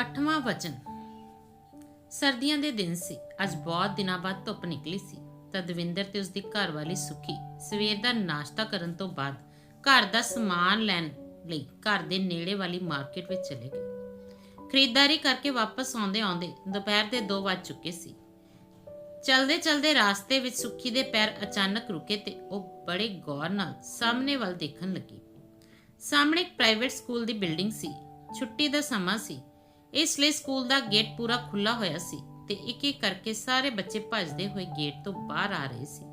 ਅੱਠਵਾਂ ਵਚਨ। ਸਰਦੀਆਂ ਦੇ ਦਿਨ ਸੀ। ਅੱਜ ਬਹੁਤ ਦਿਨਾਂ ਬਾਅਦ ਧੁੱਪ ਨਿਕਲੀ ਸੀ। ਤਾਂ ਦਵਿੰਦਰ ਤੇ ਉਸਦੀ ਘਰਵਾਲੀ ਸੁਖੀ ਸਵੇਰ ਦਾ ਨਾਸ਼ਤਾ ਕਰਨ ਤੋਂ ਬਾਅਦ ਘਰ ਦਾ ਸਮਾਨ ਲੈਣ ਲਈ ਘਰ ਦੇ ਨੇੜੇ ਵਾਲੀ ਮਾਰਕੀਟ ਵਿੱਚ ਚਲੇ ਗਏ। ਖਰੀਦਦਾਰੀ ਕਰਕੇ ਵਾਪਸ ਆਉਂਦੇ ਆਉਂਦੇ ਦੁਪਹਿਰ ਦੇ 2 ਵੱਜ ਚੁੱਕੇ ਸੀ। ਚਲਦੇ ਚਲਦੇ ਰਾਸਤੇ ਵਿੱਚ ਸੁੱਖੀ ਦੇ ਪੈਰ ਅਚਾਨਕ ਰੁਕੇ ਤੇ ਉਹ ਬੜੇ ਗੌਰ ਨਾਲ ਸਾਹਮਣੇ ਵੱਲ ਦੇਖਣ ਲੱਗੀ। ਸਾਹਮਣੇ ਇੱਕ ਪ੍ਰਾਈਵੇਟ ਸਕੂਲ ਦੀ ਬਿਲਡਿੰਗ ਸੀ। ਛੁੱਟੀ ਦਾ ਸਮਾਂ ਸੀ। ਇਸ ਲਈ ਸਕੂਲ ਦਾ ਗੇਟ ਪੂਰਾ ਖੁੱਲਾ ਹੋਇਆ ਸੀ ਤੇ ਇੱਕ ਇੱਕ ਕਰਕੇ ਸਾਰੇ ਬੱਚੇ ਭੱਜਦੇ ਹੋਏ ਗੇਟ ਤੋਂ ਬਾਹਰ ਆ ਰਹੇ ਸੀ।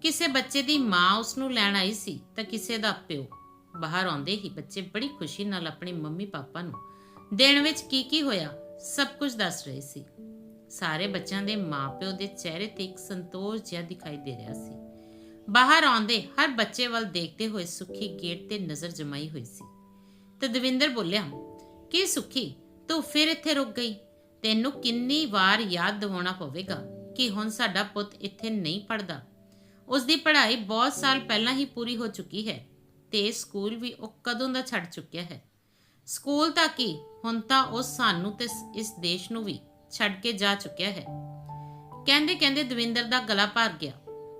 ਕਿਸੇ ਬੱਚੇ ਦੀ ਮਾਂ ਉਸ ਨੂੰ ਲੈਣ ਆਈ ਸੀ ਤਾਂ ਕਿਸੇ ਦਾ ਪਿਓ। ਬਾਹਰ ਆਉਂਦੇ ਹੀ ਬੱਚੇ ਬੜੀ ਖੁਸ਼ੀ ਨਾਲ ਆਪਣੇ ਮੰਮੀ ਪਾਪਾ ਨੂੰ ਦੇਣ ਵਿੱਚ ਕੀ ਕੀ ਹੋਇਆ, ਸਭ ਕੁਝ ਦੱਸ ਰਹੇ ਸੀ। ਸਾਰੇ ਬੱਚਿਆਂ ਦੇ ਮਾਪਿਓ ਦੇ ਚਿਹਰੇ ਤੇ ਇੱਕ ਸੰਤੋਸ਼ ਜਿਹਾ ਦਿਖਾਈ ਦੇ ਰਿਹਾ ਸੀ। ਬਾਹਰ ਆਉਂਦੇ ਹਰ ਬੱਚੇ ਵੱਲ ਦੇਖਦੇ ਹੋਏ ਸੁਖੀ ਗੇਟ ਤੇ ਨਜ਼ਰ ਜਮਾਈ ਹੋਈ ਸੀ। ਤੇ ਦਵਿੰਦਰ ਬੋਲਿਆ, ਕੀ ਸੁਖੀ ਤੂੰ ਫਿਰ ਇੱਥੇ ਰੁਕ ਗਈ। ਤੈਨੂੰ ਕਿੰਨੀ ਵਾਰ ਯਾਦ ਦਿਵਾਉਣਾ ਪਵੇਗਾ ਕਿ ਹੁਣ ਸਾਡਾ ਪੁੱਤ ਇੱਥੇ ਨਹੀਂ ਪੜਦਾ ਉਸ ਦੀ ਪੜ੍ਹਾਈ ਬਹੁਤ ਸਾਲ ਪਹਿਲਾਂ ਹੀ ਪੂਰੀ ਹੋ ਚੁੱਕੀ ਹੈ ਤੇ ਸਕੂਲ ਵੀ ਉਹ ਕਦੋਂ ਦਾ ਛੱਡ ਚੁੱਕਿਆ ਹੈ। ਸਕੂਲ ਤਾਂ ਕੀ, ਹੁਣ ਤਾਂ ਉਹ ਸਾਨੂੰ ਤੇ ਇਸ ਦੇਸ਼ ਨੂੰ ਵੀ ਛੱਡ ਕੇ ਜਾ ਚੁੱਕਿਆ ਹੈ। ਕਹਿੰਦੇ ਕਹਿੰਦੇ ਦਵਿੰਦਰ ਦਾ ਗਲਾ ਭਰ ਗਿਆ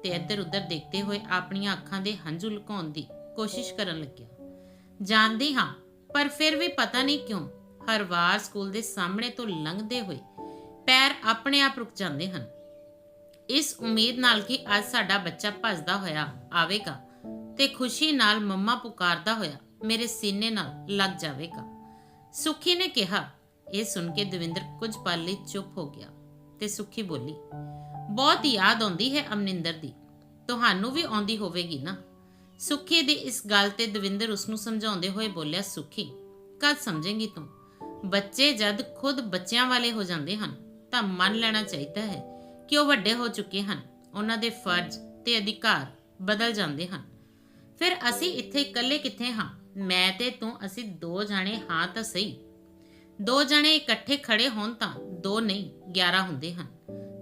ਤੇ ਇੱਧਰ ਉੱਧਰ ਦੇਖਦੇ ਹੋਏ ਆਪਣੀਆਂ ਅੱਖਾਂ ਦੇ ਹੰਝੂ ਲੁਕਾਉਣ ਦੀ ਕੋਸ਼ਿਸ਼ ਕਰਨ ਲੱਗਿਆ। ਜਾਣਦੀ ਹਾਂ, ਪਰ ਫਿਰ ਵੀ ਪਤਾ ਨਹੀਂ ਕਿਉਂ ਹਰ ਵਾਰ ਸਕੂਲ ਦੇ ਸਾਹਮਣੇ ਤੋਂ ਲੰਘਦੇ ਹੋਏ ਪੈਰ ਆਪਣੇ ਆਪ ਰੁਕ ਜਾਂਦੇ ਹਨ। ਇਸ ਉਮੀਦ ਨਾਲ ਕਿ ਅੱਜ ਸਾਡਾ ਬੱਚਾ ਭੱਜਦਾ ਹੋਇਆ ਆਵੇਗਾ ਤੇ ਖੁਸ਼ੀ ਨਾਲ ਮੰਮਾ ਪੁਕਾਰਦਾ ਹੋਇਆ ਮੇਰੇ ਸੀਨੇ ਨਾਲ ਲੱਗ ਜਾਵੇਗਾ। ਸੁਖੀ ਨੇ ਕਿਹਾ, ਇਹ ਸੁਣ ਕੇ ਦਵਿੰਦਰ ਕੁਝ ਪਲ ਲਈ ਚੁੱਪ ਹੋ ਗਿਆ ਤੇ ਸੁਖੀ ਬੋਲੀ, ਬਹੁਤ ਯਾਦ ਆਉਂਦੀ ਹੈ ਅਮਨਿੰਦਰ ਦੀ, ਤੁਹਾਨੂੰ ਵੀ ਆਉਂਦੀ ਹੋਵੇਗੀ ਨਾ? ਸੁਖੀ ਦੀ ਇਸ ਗੱਲ ਤੇ ਦਵਿੰਦਰ ਉਸ ਨੂੰ ਸਮਝਾਉਂਦੇ ਹੋਏ ਬੋਲਿਆ, ਸੁਖੀ ਕੱਲ ਸਮਝੇਂਗੀ ਤੂੰ? ਬੱਚੇ ਜਦ ਖੁਦ ਬੱਚਿਆਂ ਵਾਲੇ ਹੋ ਜਾਂਦੇ ਹਨ, ਤਾਂ ਮੰਨ ਲੈਣਾ ਚਾਹੀਦਾ ਹੈ ਕਿ ਉਹ ਵੱਡੇ ਹੋ ਚੁੱਕੇ ਹਨ। ਉਹਨਾਂ ਦੇ ਫਰਜ਼ ਤੇ ਅਧਿਕਾਰ ਬਦਲ ਜਾਂਦੇ ਹਨ। ਫਿਰ ਅਸੀਂ ਇੱਥੇ ਇਕੱਲੇ ਕਿੱਥੇ ਹਾਂ? ਮੈਂ ਤੇ ਤੂੰ, ਅਸੀਂ ਦੋ ਜਾਣੇ ਹਾਂ ਤਾਂ ਸਹੀ। ਦੋ ਜਣੇ ਇਕੱਠੇ ਖੜੇ ਹੋਣ ਤਾਂ ਦੋ ਨਹੀਂ 11 ਹੁੰਦੇ ਹਨ।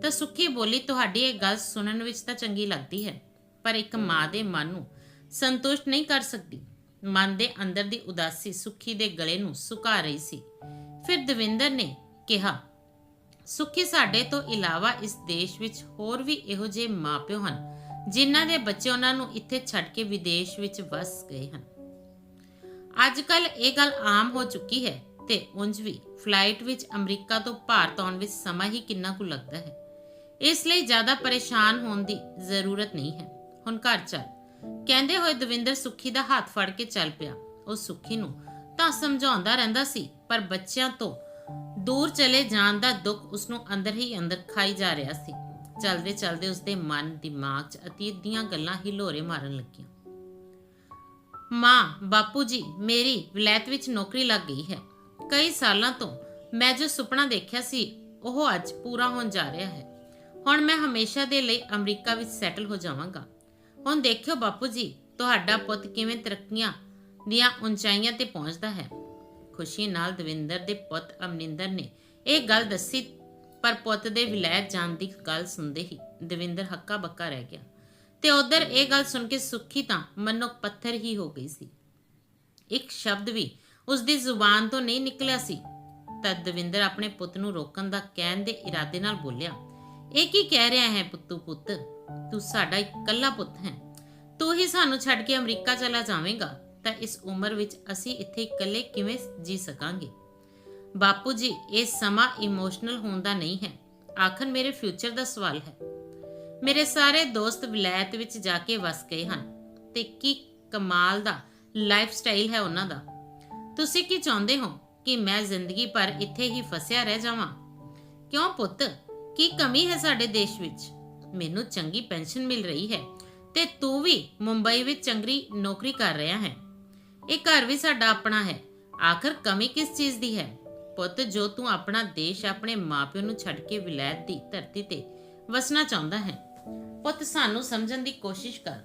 ਤਾਂ ਸੁੱਖੀ ਬੋਲੀ ਤੁਹਾਡੀ ਇਹ ਗੱਲ ਸੁਣਨ ਵਿੱਚ ਤਾਂ ਚੰਗੀ ਲੱਗਦੀ ਹੈ, ਪਰ ਇੱਕ ਮਾਂ ਦੇ ਮਨ ਨੂੰ ਸੰਤੁਸ਼ਟ ਨਹੀਂ ਕਰ ਸਕਦੀ। ਮਨ ਦੇ ਅੰਦਰ ਦੀ ਉਦਾਸੀ ਸੁੱਖੀ ਦੇ ਗਲੇ ਨੂੰ ਸੁਕਾ ਰਹੀ ਸੀ। ਫਿਰ ਦਵਿੰਦਰ ਨੇ ਕਿਹਾ, ਸੁੱਖੀ ਸਾਡੇ ਤੋਂ ਇਲਾਵਾ ਇਸ ਦੇਸ਼ ਵਿੱਚ ਹੋਰ ਵੀ ਇਹੋ ਜਿਹੇ ਮਾਪਿਓ ਹਨ, ਜਿਨ੍ਹਾਂ ਦੇ ਬੱਚੇ ਉਹਨਾਂ ਨੂੰ ਇੱਥੇ ਛੱਡ ਕੇ ਵਿਦੇਸ਼ ਵਿੱਚ ਵਸ ਗਏ ਹਨ। ਅੱਜ ਕੱਲ ਇਹ ਗੱਲ ਆਮ ਹੋ ਚੁੱਕੀ ਹੈ ਤੇ ਉਂਝ ਵੀ ਫਲਾਈਟ ਵਿੱਚ ਅਮਰੀਕਾ ਤੋਂ ਭਾਰਤ ਆਉਣ ਵਿੱਚ ਸਮਾਂ ਹੀ ਕਿੰਨਾ ਕੁ ਲੱਗਦਾ ਹੈ। ਇਸ ਲਈ ਜ਼ਿਆਦਾ ਪਰੇਸ਼ਾਨ ਹੋਣ ਦੀ ਜ਼ਰੂਰਤ ਨਹੀਂ ਹੈ। ਹੁਣ ਘਰ ਚੱਲ। ਕਹਿੰਦੇ ਹੋਏ ਦਵਿੰਦਰ ਸੁੱਖੀ ਦਾ ਹੱਥ ਫੜ ਕੇ ਚੱਲ ਪਿਆ। ਉਹ ਸੁੱਖੀ ਨੂੰ ਤਾਂ ਸਮਝਾਉਂਦਾ ਰਹਿੰਦਾ ਸੀ ਪਰ ਬੱਚਿਆਂ ਤੋਂ ਦੂਰ ਚਲੇ ਜਾਣ ਦਾ ਦੁੱਖ ਉਸ ਨੂੰ ਅੰਦਰ ਹੀ ਅੰਦਰ ਖਾਈ ਜਾ ਰਿਹਾ ਸੀ। ਚਲਦੇ ਚਲਦੇ ਉਸਦੇ ਮਨ, ਦਿਮਾਗ 'ਚ ਅਤੀਤ ਦੀਆਂ ਗੱਲਾਂ ਹੀ ਲੋਰੇ ਮਾਰਨ ਲੱਗੀਆਂ। ਮਾਂ, ਬਾਪੂ ਜੀ, ਮੇਰੀ ਵਿਲਾਇਤ ਵਿੱਚ ਨੌਕਰੀ ਲੱਗ ਗਈ ਹੈ। ਕਈ ਸਾਲਾਂ ਤੋਂ ਮੈਂ ਜੋ ਸੁਪਨਾ ਦੇਖਿਆ ਸੀ, ਉਹ ਅੱਜ ਪੂਰਾ ਹੋਣ ਜਾ ਰਿਹਾ ਹੈ। ਹੁਣ ਮੈਂ ਹਮੇਸ਼ਾ ਦੇ ਲਈ ਅਮਰੀਕਾ ਵਿੱਚ ਸੈਟਲ ਹੋ ਜਾਵਾਂਗਾ। ਹੁਣ ਦੇਖਿਓ ਬਾਪੂ ਜੀ, ਤੁਹਾਡਾ ਪੁੱਤ ਕਿਵੇਂ ਤਰੱਕੀਆਂ ਦੀਆਂ ਉਚਾਈਆਂ ਤੇ ਪਹੁੰਚਦਾ ਹੈ। ਖੁਸ਼ੀ ਨਾਲ ਦਵਿੰਦਰ ਦੇ ਪੁੱਤ ਅਮਨਿੰਦਰ ਨੇ ਇਹ ਗੱਲ ਦੱਸੀ, ਪਰ ਪੁੱਤ ਦੇ ਵਿਲਾਇਤ ਜਾਣ ਦੀ ਗੱਲ ਸੁਣਦੇ ਹੀ ਦਵਿੰਦਰ ਹੱਕਾ ਬੱਕਾ ਰਹਿ ਗਿਆ। ਤੇ ਉਧਰ ਇਹ ਗੱਲ ਸੁਣ ਕੇ ਸੁੱਖੀ ਤਾਂ ਮਨੋ ਪੱਥਰ ਹੀ ਹੋ ਗਈ ਸੀ। ਇੱਕ ਸ਼ਬਦ ਵੀ ਉਸ ਦੀ ਜ਼ੁਬਾਨ ਤੋਂ ਨਹੀਂ ਨਿਕਲਿਆ ਸੀ। ਤਦ ਦਵਿੰਦਰ ਆਪਣੇ ਪੁੱਤ ਨੂੰ ਰੋਕਣ ਦਾ ਕਹਿਣ ਦੇ ਇਰਾਦੇ ਨਾਲ ਬੋਲਿਆ, ਇਹ ਕੀ ਕਹਿ ਰਿਹਾ ਹੈ ਪੁੱਤੂ ਪੁੱਤ? ਤੂੰ ਸਾਡਾ ਇਕੱਲਾ ਪੁੱਤ ਹੈ। ਤੂੰ ਹੀ ਸਾਨੂੰ ਛੱਡ ਕੇ ਅਮਰੀਕਾ ਚਲਾ ਜਾਵੇਂਗਾ। ਤਾਂ ਇਸ ਉਮਰ ਵਿੱਚ ਅਸੀਂ ਇੱਥੇ ਇਕੱਲੇ ਕਿਵੇਂ ਜੀ ਸਕਾਂਗੇ? ਬਾਪੂ ਜੀ, ਇਹ ਸਮਾਂ ਇਮੋਸ਼ਨਲ ਹੋਣ ਦਾ ਨਹੀਂ ਹੈ। ਆਖਰ ਮੇਰੇ ਫਿਊਚਰ ਦਾ ਸਵਾਲ ਹੈ। ਮੇਰੇ ਸਾਰੇ ਦੋਸਤ ਵਿਲਾਇਤ ਵਿੱਚ ਜਾ ਕੇ ਵਸ ਗਏ ਹਨ ਤੇ ਕੀ ਕਮਾਲ ਦਾ ਲਾਈਫ ਸਟਾਈਲ ਹੈ ਉਹਨਾਂ ਦਾ। ਤੁਸੀਂ ਕੀ ਚਾਹੁੰਦੇ ਹੋ ਕਿ ਮੈਂ ਜ਼ਿੰਦਗੀ ਭਰ ਇੱਥੇ ਹੀ ਫਸਿਆ ਰਹਿ ਜਾਵਾਂ? ਕਿਉਂ ਪੁੱਤ? ਕੀ ਕਮੀ ਹੈ ਸਾਡੇ ਦੇਸ਼ ਵਿੱਚ? ਮੈਨੂੰ ਚੰਗੀ ਪੈਨਸ਼ਨ ਮਿਲ ਰਹੀ ਹੈ ਤੇ ਤੂੰ ਵੀ ਮੁੰਬਈ ਵਿੱਚ ਚੰਗੀ ਨੌਕਰੀ ਕਰ ਰਿਹਾ ਹੈ। ਇਹ ਘਰ ਵੀ ਸਾਡਾ ਆਪਣਾ ਹੈ। ਆਖਰ ਕਮੀ ਕਿਸ ਚੀਜ਼ ਦੀ ਹੈ? ਪੁੱਤ, ਜੋ ਤੂੰ ਆਪਣਾ ਦੇਸ਼ ਆਪਣੇ ਮਾਪਿਆਂ ਨੂੰ ਛੱਡ ਕੇ ਵਿਲਾਇਤ ਦੀ ਧਰਤੀ ਤੇ ਵਸਣਾ ਚਾਹੁੰਦਾ ਹੈ, ਪੁੱਤ, ਸਾਨੂੰ ਸਮਝਣ ਦੀ ਕੋਸ਼ਿਸ਼ ਕਰ।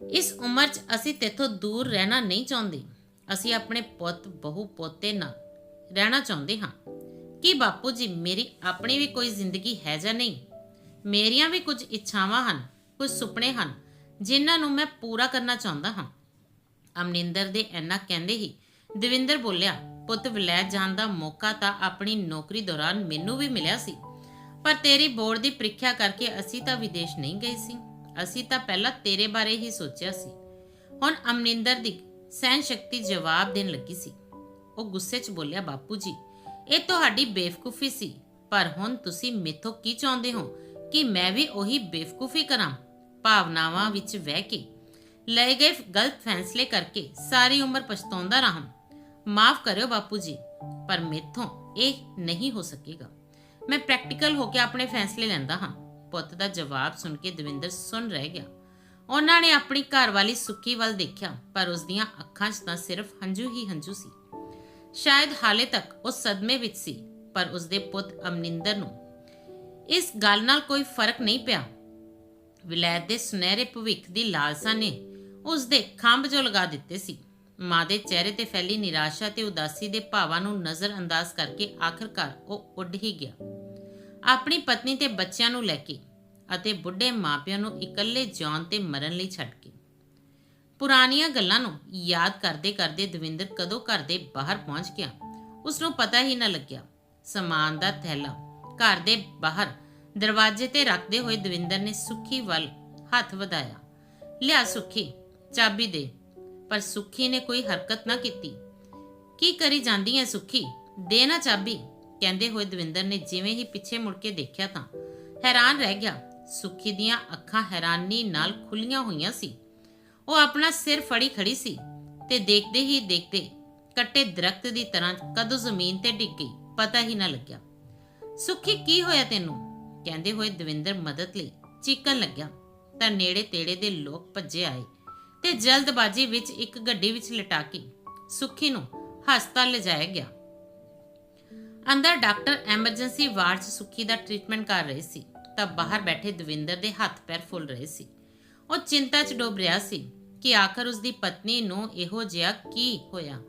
ਇਸ ਉਮਰ 'ਚ ਅਸੀਂ ਤੇਥੋਂ ਦੂਰ ਰਹਿਣਾ ਨਹੀਂ ਚਾਹੁੰਦੇ। ਅਸੀਂ ਆਪਣੇ ਪੁੱਤ, ਬਹੂ, ਪੋਤੇ ਨਾਲ ਰਹਿਣਾ ਚਾਹੁੰਦੇ ਹਾਂ। ਕੀ ਬਾਪੂ ਜੀ ਮੇਰੀ ਆਪਣੀ ਵੀ ਕੋਈ ਜ਼ਿੰਦਗੀ ਹੈ ਜਾਂ ਨਹੀਂ? ਮੇਰੀਆਂ ਵੀ ਕੁਝ ਇੱਛਾਵਾਂ ਹਨ, ਕੁਝ ਸੁਪਨੇ ਹਨ, ਜਿਨ੍ਹਾਂ ਨੂੰ ਮੈਂ ਪੂਰਾ ਕਰਨਾ ਚਾਹੁੰਦਾ ਹਾਂ। ਅਮਨਿੰਦਰ ਦੇ ਐਨਾ ਕਹਿੰਦੇ ਹੀ ਦਵਿੰਦਰ ਬੋਲਿਆ, ਪੁੱਤ ਵਿਲੈਤ ਜਾਣ ਦਾ ਮੌਕਾ ਤਾਂ ਆਪਣੀ ਨੌਕਰੀ ਦੌਰਾਨ ਮੈਨੂੰ ਵੀ ਮਿਲਿਆ ਸੀ, ਪਰ ਤੇਰੀ ਬੋਰਡ ਦੀ ਪ੍ਰੀਖਿਆ ਕਰਕੇ ਅਸੀਂ ਤਾਂ ਵਿਦੇਸ਼ ਨਹੀਂ ਗਏ ਸੀ। ਅਸੀਂ ਤਾਂ ਪਹਿਲਾਂ ਤੇਰੇ ਬਾਰੇ ਹੀ ਸੋਚਿਆ ਸੀ। ਹੁਣ ਅਮਨਿੰਦਰ ਦੀ ਸਹਿਨ ਸ਼ਕਤੀ ਜਵਾਬ ਦੇਣ ਲੱਗੀ ਸੀ। ਉਹ ਗੁੱਸੇ 'ਚ ਬੋਲਿਆ, ਬਾਪੂ ਜੀ, ਇਹ ਤੁਹਾਡੀ ਬੇਵਕੂਫੀ ਸੀ, ਪਰ ਹੁਣ ਤੁਸੀਂ ਮੇਥੋਂ ਕੀ ਚਾਹੁੰਦੇ ਹੋ? ਕਿ ਮੈਂ ਵੀ ਉਹੀ ਬੇਵਕੂਫੀ ਕਰਾਂ? ਭਾਵਨਾਵਾਂ ਵਿੱਚ ਵਹਿ ਕੇ ਲਏ ਗਏ ਗਲਤ ਫੈਸਲੇ ਕਰਕੇ ਸਾਰੀ ਉਮਰ ਪਛਤਾਉਂਦਾ ਰਹਾਂ। ਮਾਫ ਕਰਿਓ ਬਾਪੂ ਜੀ, ਪਰ ਮੇਥੋਂ ਇਹ ਨਹੀਂ ਹੋ ਸਕੇਗਾ। ਮੈਂ ਪ੍ਰੈਕਟੀਕਲ ਹੋ ਕੇ ਆਪਣੇ ਫੈਸਲੇ ਲੈਂਦਾ ਹਾਂ। ਪੁੱਤ ਦਾ ਜਵਾਬ ਸੁਣ ਕੇ ਦਵਿੰਦਰ ਸੁਣ ਰਹਿ ਗਿਆ। ਉਹਨਾਂ ਨੇ ਆਪਣੀ ਘਰਵਾਲੀ ਸੁੱਖੀ ਵੱਲ ਦੇਖਿਆ, ਪਰ ਉਸ ਦੀਆਂ ਅੱਖਾਂ 'ਚ ਤਾਂ ਸਿਰਫ ਹੰਝੂ ਹੀ ਹੰਝੂ ਸੀ। ਸ਼ਾਇਦ ਹਾਲੇ ਤੱਕ ਉਹ ਸਦਮੇ ਵਿੱਚ ਸੀ, ਪਰ ਉਸ ਦੇ ਪੁੱਤ ਅਮਨਿੰਦਰ ਨੂੰ ਇਸ ਗੱਲ ਨਾਲ ਕੋਈ ਫ਼ਰਕ ਨਹੀਂ ਪਿਆ। ਵਿਲਾਇਤ ਦੇ ਸੁਨਹਿਰੇ ਭਵਿੱਖ ਦੀ ਲਾਲਸਾ ਨੇ ਉਸ ਦੇ ਖੰਭ ਜੋ ਲਗਾ ਦਿੱਤੇ ਸੀ। ਮਾਂ ਦੇ ਚਿਹਰੇ ਤੇ ਫੈਲੀ ਨਿਰਾਸ਼ਾ ਤੇ ਉਦਾਸੀ ਦੇ ਭਾਵਾਂ ਨੂੰ ਨਜ਼ਰ ਅੰਦਾਜ਼ ਕਰਕੇ ਆਖਰਕਾਰ ਉਹ ਉੱਡ ਹੀ ਗਿਆ। ਆਪਣੀ ਪਤਨੀ ਤੇ ਬੱਚਿਆਂ ਨੂੰ ਲੈ ਕੇ ਅਤੇ ਬੁੱਢੇ ਮਾਪਿਆਂ ਨੂੰ ਇਕੱਲੇ ਜਿਉਣ ਤੇ ਮਰਨ ਲਈ ਛੱਡ ਕੇ। ਪੁਰਾਣੀਆਂ ਗੱਲਾਂ ਨੂੰ ਯਾਦ ਕਰਦੇ ਕਰਦੇ ਦਵਿੰਦਰ ਕਦੋਂ ਘਰ ਦੇ ਬਾਹਰ ਪਹੁੰਚ ਗਿਆ। ਉਸ ਨੂੰ ਪਤਾ ਹੀ ਨਾ ਲੱਗਿਆ। ਸਮਾਨ ਦਾ ਥੈਲਾ ਘਰ ਦੇ ਬਾਹਰ ਦਰਵਾਜ਼ੇ ਤੇ ਰੱਖਦੇ ਹੋਏ ਦਵਿੰਦਰ ਨੇ ਸੁੱਖੀ ਵੱਲ ਹੱਥ ਵਧਾਇਆ। ਲਿਆ ਸੁੱਖੀ ਚਾਬੀ ਦੇ। ਪਰ ਸੁੱਖੀ ਨੇ ਕੋਈ ਹਰਕਤ ਨਾ ਕੀਤੀ। ਕੀ ਕਰੀ ਜਾਂਦੀ ਐ ਸੁੱਖੀ? ਦੇ ਨਾ ਚਾਬੀ। ਕਹਿੰਦੇ ਹੋਏ ਦਵਿੰਦਰ ਨੇ ਜਿਵੇਂ ਹੀ ਪਿੱਛੇ ਮੁੜ ਕੇ ਦੇਖਿਆ ਤਾਂ ਹੈਰਾਨ ਰਹਿ ਗਿਆ। ਸੁੱਖੀ ਦੀਆਂ ਅੱਖਾਂ ਹੈਰਾਨੀ ਨਾਲ ਖੁੱਲੀਆਂ ਹੋਈਆਂ ਸੀ। ਉਹ ਆਪਣਾ ਸਿਰ ਫੜੀ ਖੜੀ ਸੀ ਤੇ ਦੇਖਦੇ ਹੀ ਦੇਖਦੇ ਕੱਟੇ ਦਰਖਤ ਦੀ ਤਰ੍ਹਾਂ ਕਦੋਂ ਜ਼ਮੀਨ ਤੇ ਡਿੱਗ ਗਈ। ਪਤਾ ਹੀ ਨਾ ਲੱਗਿਆ। ਸੁੱਖੀ, ਕੀ ਹੋਇਆ ਤੈਨੂੰ? ਕਹਿੰਦੇ ਹੋਏ ਦਵਿੰਦਰ ਮਦਦ ਲਈ ਚੀਕਣ ਲੱਗਿਆ। ਤਾਂ ਨੇੜੇ ਤੇੜੇ ਦੇ ਲੋਕ ਭੱਜੇ ਆਏ। ਤੇ ਜਲਦਬਾਜ਼ੀ ਵਿੱਚ ਇੱਕ ਗੱਡੀ ਵਿੱਚ ਲਟਾ ਕੇ ਸੁੱਖੀ ਨੂੰ ਹਸਪਤਾਲ ਲਿਜਾਇਆ ਗਿਆ। ਅੰਦਰ ਡਾਕਟਰ ਐਮਰਜੈਂਸੀ ਵਾਰਡ 'ਚ ਸੁੱਖੀ ਦਾ ਟ੍ਰੀਟਮੈਂਟ ਕਰ ਰਹੇ ਸੀ, ਤਾਂ ਬਾਹਰ ਬੈਠੇ ਦਵਿੰਦਰ ਦੇ ਹੱਥ ਪੈਰ ਫੁੱਲ ਰਹੇ ਸੀ। ਉਹ ਚਿੰਤਾ 'ਚ ਡੁੱਬ ਰਿਹਾ ਸੀ ਕਿ ਆਖਰ ਉਸ ਦੀ ਪਤਨੀ ਨੂੰ ਇਹੋ ਜਿਹਾ ਕੀ ਹੋਇਆ,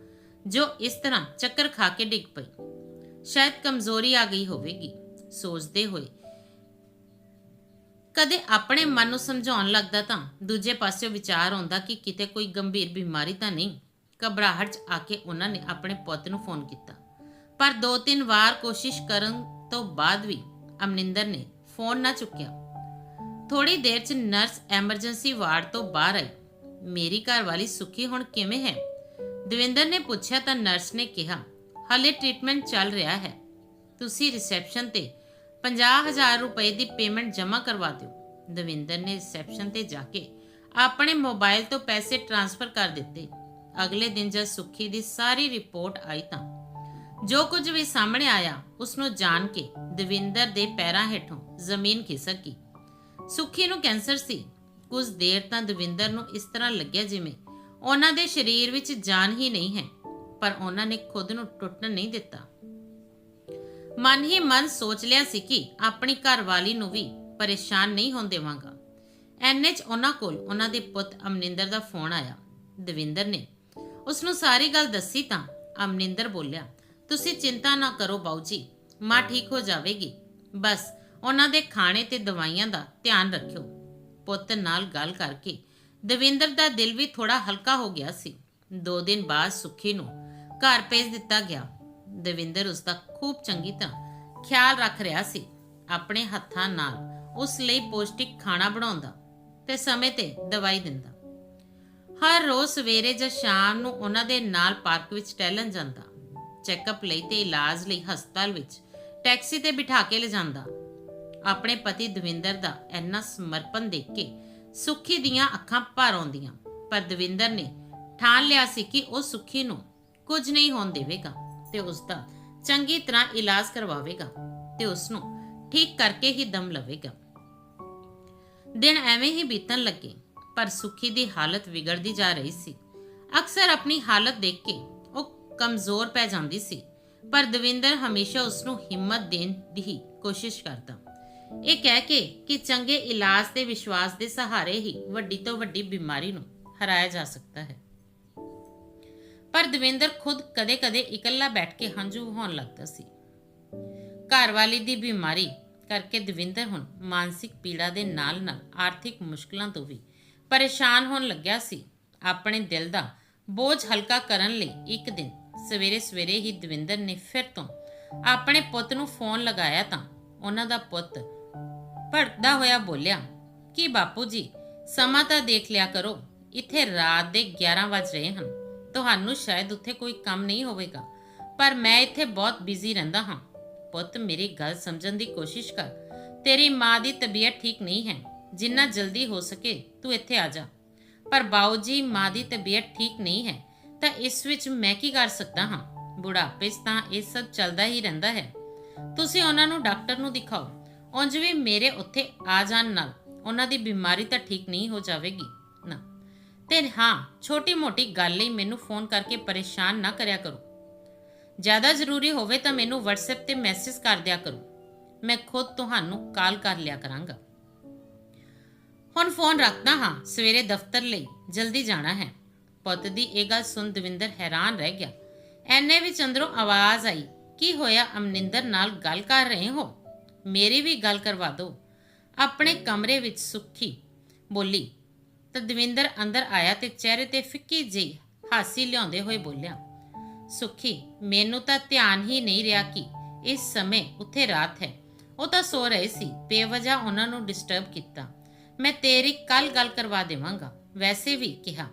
ਜੋ ਇਸ ਤਰ੍ਹਾਂ ਚੱਕਰ ਖਾ ਕੇ ਡਿੱਗ ਪਈ। ਸ਼ਾਇਦ ਕਮਜ਼ੋਰੀ ਆ ਗਈ ਹੋਵੇਗੀ, ਸੋਚਦੇ ਹੋਏ ਕਦੇ ਆਪਣੇ ਮਨ ਨੂੰ ਸਮਝਾਉਣ ਲੱਗਦਾ ਤਾਂ ਦੂਜੇ ਪਾਸੇ ਵਿਚਾਰ ਆਉਂਦਾ ਕਿ ਕਿਤੇ ਕੋਈ ਗੰਭੀਰ ਬਿਮਾਰੀ ਤਾਂ ਨਹੀਂ। ਘਬਰਾਹਟ 'ਚ ਆ ਕੇ ਉਹਨਾਂ ਨੇ ਆਪਣੇ ਪੁੱਤ ਨੂੰ ਫੋਨ ਕੀਤਾ। ਪਰ ਦੋ ਤਿੰਨ ਵਾਰ ਕੋਸ਼ਿਸ਼ ਕਰਨ ਤੋਂ ਬਾਅਦ ਵੀ ਅਮਨਿੰਦਰ ਨੇ ਫੋਨ ਨਾ ਚੁੱਕਿਆ। ਥੋੜੀ ਦੇਰ 'ਚ ਨਰਸ ਐਮਰਜੈਂਸੀ ਵਾਰਡ ਤੋਂ ਬਾਹਰ ਆਈ। ਮੇਰੀ ਘਰਵਾਲੀ ਸੁਖੀ ਹੁਣ ਕਿਵੇਂ ਹੈ? ਦਵਿੰਦਰ ਨੇ ਪੁੱਛਿਆ ਤਾਂ ਨਰਸ ਨੇ ਕਿਹਾ, ਹਾਲੇ ਟ੍ਰੀਟਮੈਂਟ ਚੱਲ ਰਿਹਾ ਹੈ। ਤੁਸੀਂ ਰਿਸੈਪਸ਼ਨ ਤੇ 50000 ਰੁਪਏ ਦੀ ਪੇਮੈਂਟ ਜਮ੍ਹਾਂ ਕਰਵਾ ਦਿਓ। ਦਵਿੰਦਰ ਨੇ ਰਿਸੈਪਸ਼ਨ ਤੇ ਜਾ ਕੇ ਆਪਣੇ ਮੋਬਾਈਲ ਤੋਂ ਪੈਸੇ ਟ੍ਰਾਂਸਫਰ ਕਰ ਦਿੱਤੇ। ਅਗਲੇ ਦਿਨ ਜਦ ਸੁਖੀ ਦੀ ਸਾਰੀ ਰਿਪੋਰਟ ਆਈ ਤਾਂ ਜੋ ਕੁਝ ਵੀ ਸਾਹਮਣੇ ਆਇਆ ਉਸ ਨੂੰ ਜਾਣ ਕੇ ਦਵਿੰਦਰ ਦੇ ਪੈਰਾਂ ਹੇਠੋਂ ਜ਼ਮੀਨ ਖਿਸਕ ਗਈ। ਸੁਖੀ ਨੂੰ ਕੈਂਸਰ ਸੀ। ਕੁਝ ਦੇਰ ਤਾਂ ਦਵਿੰਦਰ ਨੂੰ ਇਸ ਤਰ੍ਹਾਂ ਲੱਗਿਆ ਜਿਵੇਂ ਉਹਨਾਂ ਦੇ ਸਰੀਰ ਵਿੱਚ ਜਾਨ ਹੀ ਨਹੀਂ ਹੈ, ਪਰ ਉਹਨਾਂ ਨੇ ਖੁਦ ਨੂੰ ਟੁੱਟਣ ਨਹੀਂ ਦਿੱਤਾ। ਮਨ ਹੀ ਮਨ ਸੋਚ ਲਿਆ ਸੀ ਕਿ ਆਪਣੀ ਘਰਵਾਲੀ ਨੂੰ ਵੀ ਪਰੇਸ਼ਾਨ ਨਹੀਂ ਹੋਣ ਦੇਵਾਂਗਾ। ਐਨੇ 'ਚ ਉਹਨਾਂ ਕੋਲ ਉਹਨਾਂ ਦੇ ਪੁੱਤ ਅਮਨਿੰਦਰ ਦਾ ਫੋਨ ਆਇਆ। ਦਵਿੰਦਰ ਨੇ ਉਸ ਨੂੰ ਸਾਰੀ ਗੱਲ ਦੱਸੀ ਤਾਂ ਅਮਨਿੰਦਰ ਬੋਲਿਆ, ਤੁਸੀਂ ਚਿੰਤਾ ਨਾ ਕਰੋ ਬਾਊ ਜੀ ਮਾਂ ਠੀਕ ਹੋ ਜਾਵੇਗੀ। ਬਸ ਉਹਨਾਂ ਦੇ ਖਾਣੇ ਤੇ ਦਵਾਈਆਂ ਦਾ ਧਿਆਨ ਰੱਖਿਓ। ਪੁੱਤ ਨਾਲ ਗੱਲ ਕਰਕੇ ਦਵਿੰਦਰ ਦਾ ਦਿਲ ਵੀ ਥੋੜਾ ਹਲਕਾ ਹੋ ਗਿਆ ਸੀ। ਦੋ ਦਿਨ ਬਾਅਦ ਸੁਖੀ ਨੂੰ ਘਰ ਭੇਜ ਦਿੱਤਾ ਗਿਆ। ਦਵਿੰਦਰ ਉਸ ਦਾ ਖੂਬ ਚੰਗੀ ਤਰ੍ਹਾਂ ਖਿਆਲ ਰੱਖ ਰਿਹਾ ਸੀ ਆਪਣੇ ਹੱਥਾਂ ਨਾਲ ਉਸ ਲਈ ਪੌਸ਼ਟਿਕ ਖਾਣਾ ਬਣਾਉਂਦਾ ਤੇ ਸਮੇਂ ਤੇ ਦਵਾਈ ਦਿੰਦਾ। ਹਰ ਰੋਜ਼ ਸਵੇਰੇ ਜਾਂ ਸ਼ਾਮ ਨੂੰ ਉਹਨਾਂ ਦੇ ਨਾਲ ਪਾਰਕ ਵਿੱਚ ਟਹਿਲਣ ਜਾਂਦਾ, ਚੈੱਕਅਪ ਲਈ ਤੇ ਇਲਾਜ ਲਈ ਹਸਪਤਾਲ ਵਿੱਚ ਟੈਕਸੀ ਤੇ ਬਿਠਾ ਕੇ ਲਿਜਾਂਦਾ। ਆਪਣੇ ਪਤੀ ਦਵਿੰਦਰ ਦਾ ਇੰਨਾ ਸਮਰਪਣ ਦੇਖ ਕੇ ਸੁਖੀ ਦੀਆਂ ਅੱਖਾਂ ਭਰ ਆਉਂਦੀਆਂ, ਪਰ ਦਵਿੰਦਰ ਨੇ ਠਾਣ ਲਿਆ ਸੀ ਕਿ ਉਹ ਸੁਖੀ ਨੂੰ ਕੁਝ ਨਹੀਂ ਹੋਣ ਦੇਵੇਗਾ। ਤੇ ਉਸ ਦਾ ਚੰਗੀ ਤਰ੍ਹਾਂ ਇਲਾਜ ਕਰਵਾਵੇਗਾ ਤੇ ਉਸ ਨੂੰ ਠੀਕ ਕਰਕੇ ਹੀ ਦਮ ਲਵੇਗਾ। ਦਿਨ ਐਵੇਂ ਹੀ ਬੀਤਣ ਲੱਗੇ, ਪਰ ਸੁਖੀ ਦੀ ਹਾਲਤ ਵਿਗੜਦੀ ਜਾ ਰਹੀ ਸੀ। ਅਕਸਰ ਆਪਣੀ ਹਾਲਤ ਦੇਖ ਕੇ ਉਹ ਕਮਜ਼ੋਰ ਪੈ ਜਾਂਦੀ ਸੀ, ਪਰ ਦਵਿੰਦਰ ਹਮੇਸ਼ਾ ਉਸ ਨੂੰ ਹਿੰਮਤ ਦੇਣ ਦੀ ਕੋਸ਼ਿਸ਼ ਕਰਦਾ। ਇਹ ਕਹਿ ਕੇ ਕਿ ਚੰਗੇ ਇਲਾਜ ਤੇ ਵਿਸ਼ਵਾਸ ਦੇ ਸਹਾਰੇ ਹੀ ਵੱਡੀ ਤੋਂ ਵੱਡੀ ਬਿਮਾਰੀ ਨੂੰ ਹਰਾਇਆ ਜਾ ਸਕਦਾ ਹੈ। ਪਰ ਦਵਿੰਦਰ ਖੁਦ ਕਦੇ-ਕਦੇ ਇਕੱਲਾ ਬੈਠ ਕੇ ਹੰਝੂ ਵਹਾਉਣ ਲੱਗਦਾ ਸੀ। ਘਰਵਾਲੀ ਦੀ ਬਿਮਾਰੀ ਕਰਕੇ ਦਵਿੰਦਰ ਹੁਣ ਮਾਨਸਿਕ ਪੀੜਾ ਦੇ ਨਾਲ-ਨਾਲ ਆਰਥਿਕ ਮੁਸ਼ਕਲਾਂ ਤੋਂ ਵੀ ਪਰੇਸ਼ਾਨ ਹੋਣ ਲੱਗਿਆ ਸੀ। ਆਪਣੇ ਦਿਲ ਦਾ ਬੋਝ ਹਲਕਾ ਕਰਨ ਲਈ ਇੱਕ ਦਿਨ ਸਵੇਰੇ ਸਵੇਰੇ ਹੀ ਦਵਿੰਦਰ ਨੇ ਫਿਰ ਤੋਂ ਆਪਣੇ ਪੁੱਤ ਨੂੰ ਫੋਨ ਲਗਾਇਆ ਤਾਂ ਉਹਨਾਂ ਦਾ ਪੁੱਤ ਭੜਕਦਾ ਹੋਇਆ ਬੋਲਿਆ, ਕਿ ਬਾਪੂ ਜੀ, ਸਮਾਂ ਤਾਂ ਦੇਖ ਲਿਆ ਕਰੋ, ਇੱਥੇ ਰਾਤ ਦੇ 11 ਵਜ ਰਹੇ ਹਨ। ਤੁਹਾਨੂੰ ਸ਼ਾਇਦ ਉੱਥੇ ਕੋਈ ਕੰਮ ਨਹੀਂ ਹੋਵੇਗਾ। ਪਰ ਮੈਂ ਇੱਥੇ ਬਹੁਤ ਬਿਜ਼ੀ ਰਹਿੰਦਾ ਹਾਂ। ਪੁੱਤ, ਮੇਰੀ ਗੱਲ ਸਮਝਣ ਦੀ ਕੋਸ਼ਿਸ਼ ਕਰ। ਤੇਰੀ ਮਾਂ ਦੀ ਤਬੀਅਤ ਠੀਕ ਨਹੀਂ ਹੈ। ਜਿੰਨਾ ਜਲਦੀ ਹੋ ਸਕੇ ਤੂੰ ਇੱਥੇ ਆ ਜਾ। ਪਰ ਬਾਊ ਜੀ ਮਾਂ ਦੀ ਤਬੀਅਤ ਠੀਕ ਨਹੀਂ ਹੈ, ਤਾਂ ਇਸ ਵਿੱਚ ਮੈਂ ਕੀ ਕਰ ਸਕਦਾ ਹਾਂ? ਬੁਢਾਪੇ 'ਚ ਤਾਂ ਇਹ ਸਭ ਚੱਲਦਾ ਹੀ ਰਹਿੰਦਾ ਹੈ। ਤੁਸੀਂ ਉਹਨਾਂ ਨੂੰ ਡਾਕਟਰ ਨੂੰ ਦਿਖਾਓ। ਉਂਝ ਵੀ ਮੇਰੇ ਉੱਥੇ ਆ ਜਾਣ ਨਾਲ ਉਹਨਾਂ ਦੀ ਬਿਮਾਰੀ ਤਾਂ ਠੀਕ ਨਹੀਂ ਹੋ ਜਾਵੇਗੀ। ਨਾ। ਤੇ ਹਾਂ ਛੋਟੀ ਮੋਟੀ ਗੱਲ ਲਈ ਮੈਨੂੰ ਫੋਨ ਕਰਕੇ ਪਰੇਸ਼ਾਨ ਨਾ ਕਰਿਆ ਕਰੋ। ਜ਼ਿਆਦਾ ਜ਼ਰੂਰੀ ਹੋਵੇ ਤਾਂ ਮੈਨੂੰ WhatsApp ਤੇ ਮੈਸੇਜ ਕਰ ਦਿਆ ਕਰੋ। ਮੈਂ ਖੁਦ ਤੁਹਾਨੂੰ ਕਾਲ ਕਰ ਲਿਆ ਕਰਾਂਗਾ। ਹੁਣ ਫੋਨ ਰੱਖਦਾ ਹਾਂ, ਸਵੇਰੇ ਦਫ਼ਤਰ ਲਈ, ਜਲਦੀ ਜਾਣਾ ਹੈ। ਪੁੱਤ ਦੀ ਇਹ ਗੱਲ ਸੁਣ ਦਵਿੰਦਰ ਹੈਰਾਨ ਰਹਿ ਗਿਆ। ਐਨੇ ਵਿੱਚ ਅੰਦਰੋਂ ਆਵਾਜ਼ ਆਈ, ਕੀ ਹੋਇਆ, ਅਮਨਿੰਦਰ ਨਾਲ ਗੱਲ ਕਰ ਰਹੇ ਹੋ? ਮੇਰੀ ਵੀ ਗੱਲ ਕਰਵਾ ਦਿਓ। ਆਪਣੇ ਕਮਰੇ ਵਿੱਚ ਸੁੱਖੀ ਬੋਲੀ ਤਾਂ ਦਵਿੰਦਰ ਅੰਦਰ ਆਇਆ ਤੇ ਚਿਹਰੇ ਤੇ ਫਿੱਕੀ ਜਿਹੀ ਹਾਸੀ ਲਿਆਉਂਦੇ ਹੋਏ ਬੋਲਿਆ, ਸੁਖੀ, ਮੈਨੂੰ ਤਾਂ ਧਿਆਨ ਹੀ ਨਹੀਂ ਰਿਹਾ ਕਿ ਇਸ ਸਮੇਂ ਉੱਥੇ ਰਾਤ ਹੈ। ਉਹ ਤਾਂ ਸੋ ਰਹੇ ਸੀ, ਬੇਵਜ੍ਹਾ ਉਹਨਾਂ ਨੂੰ ਡਿਸਟਰਬ ਕੀਤਾ। ਮੈਂ ਤੇਰੀ ਕੱਲ ਗੱਲ ਕਰਵਾ ਦੇਵਾਂਗਾ। ਵੈਸੇ ਵੀ ਕਿਹਾ।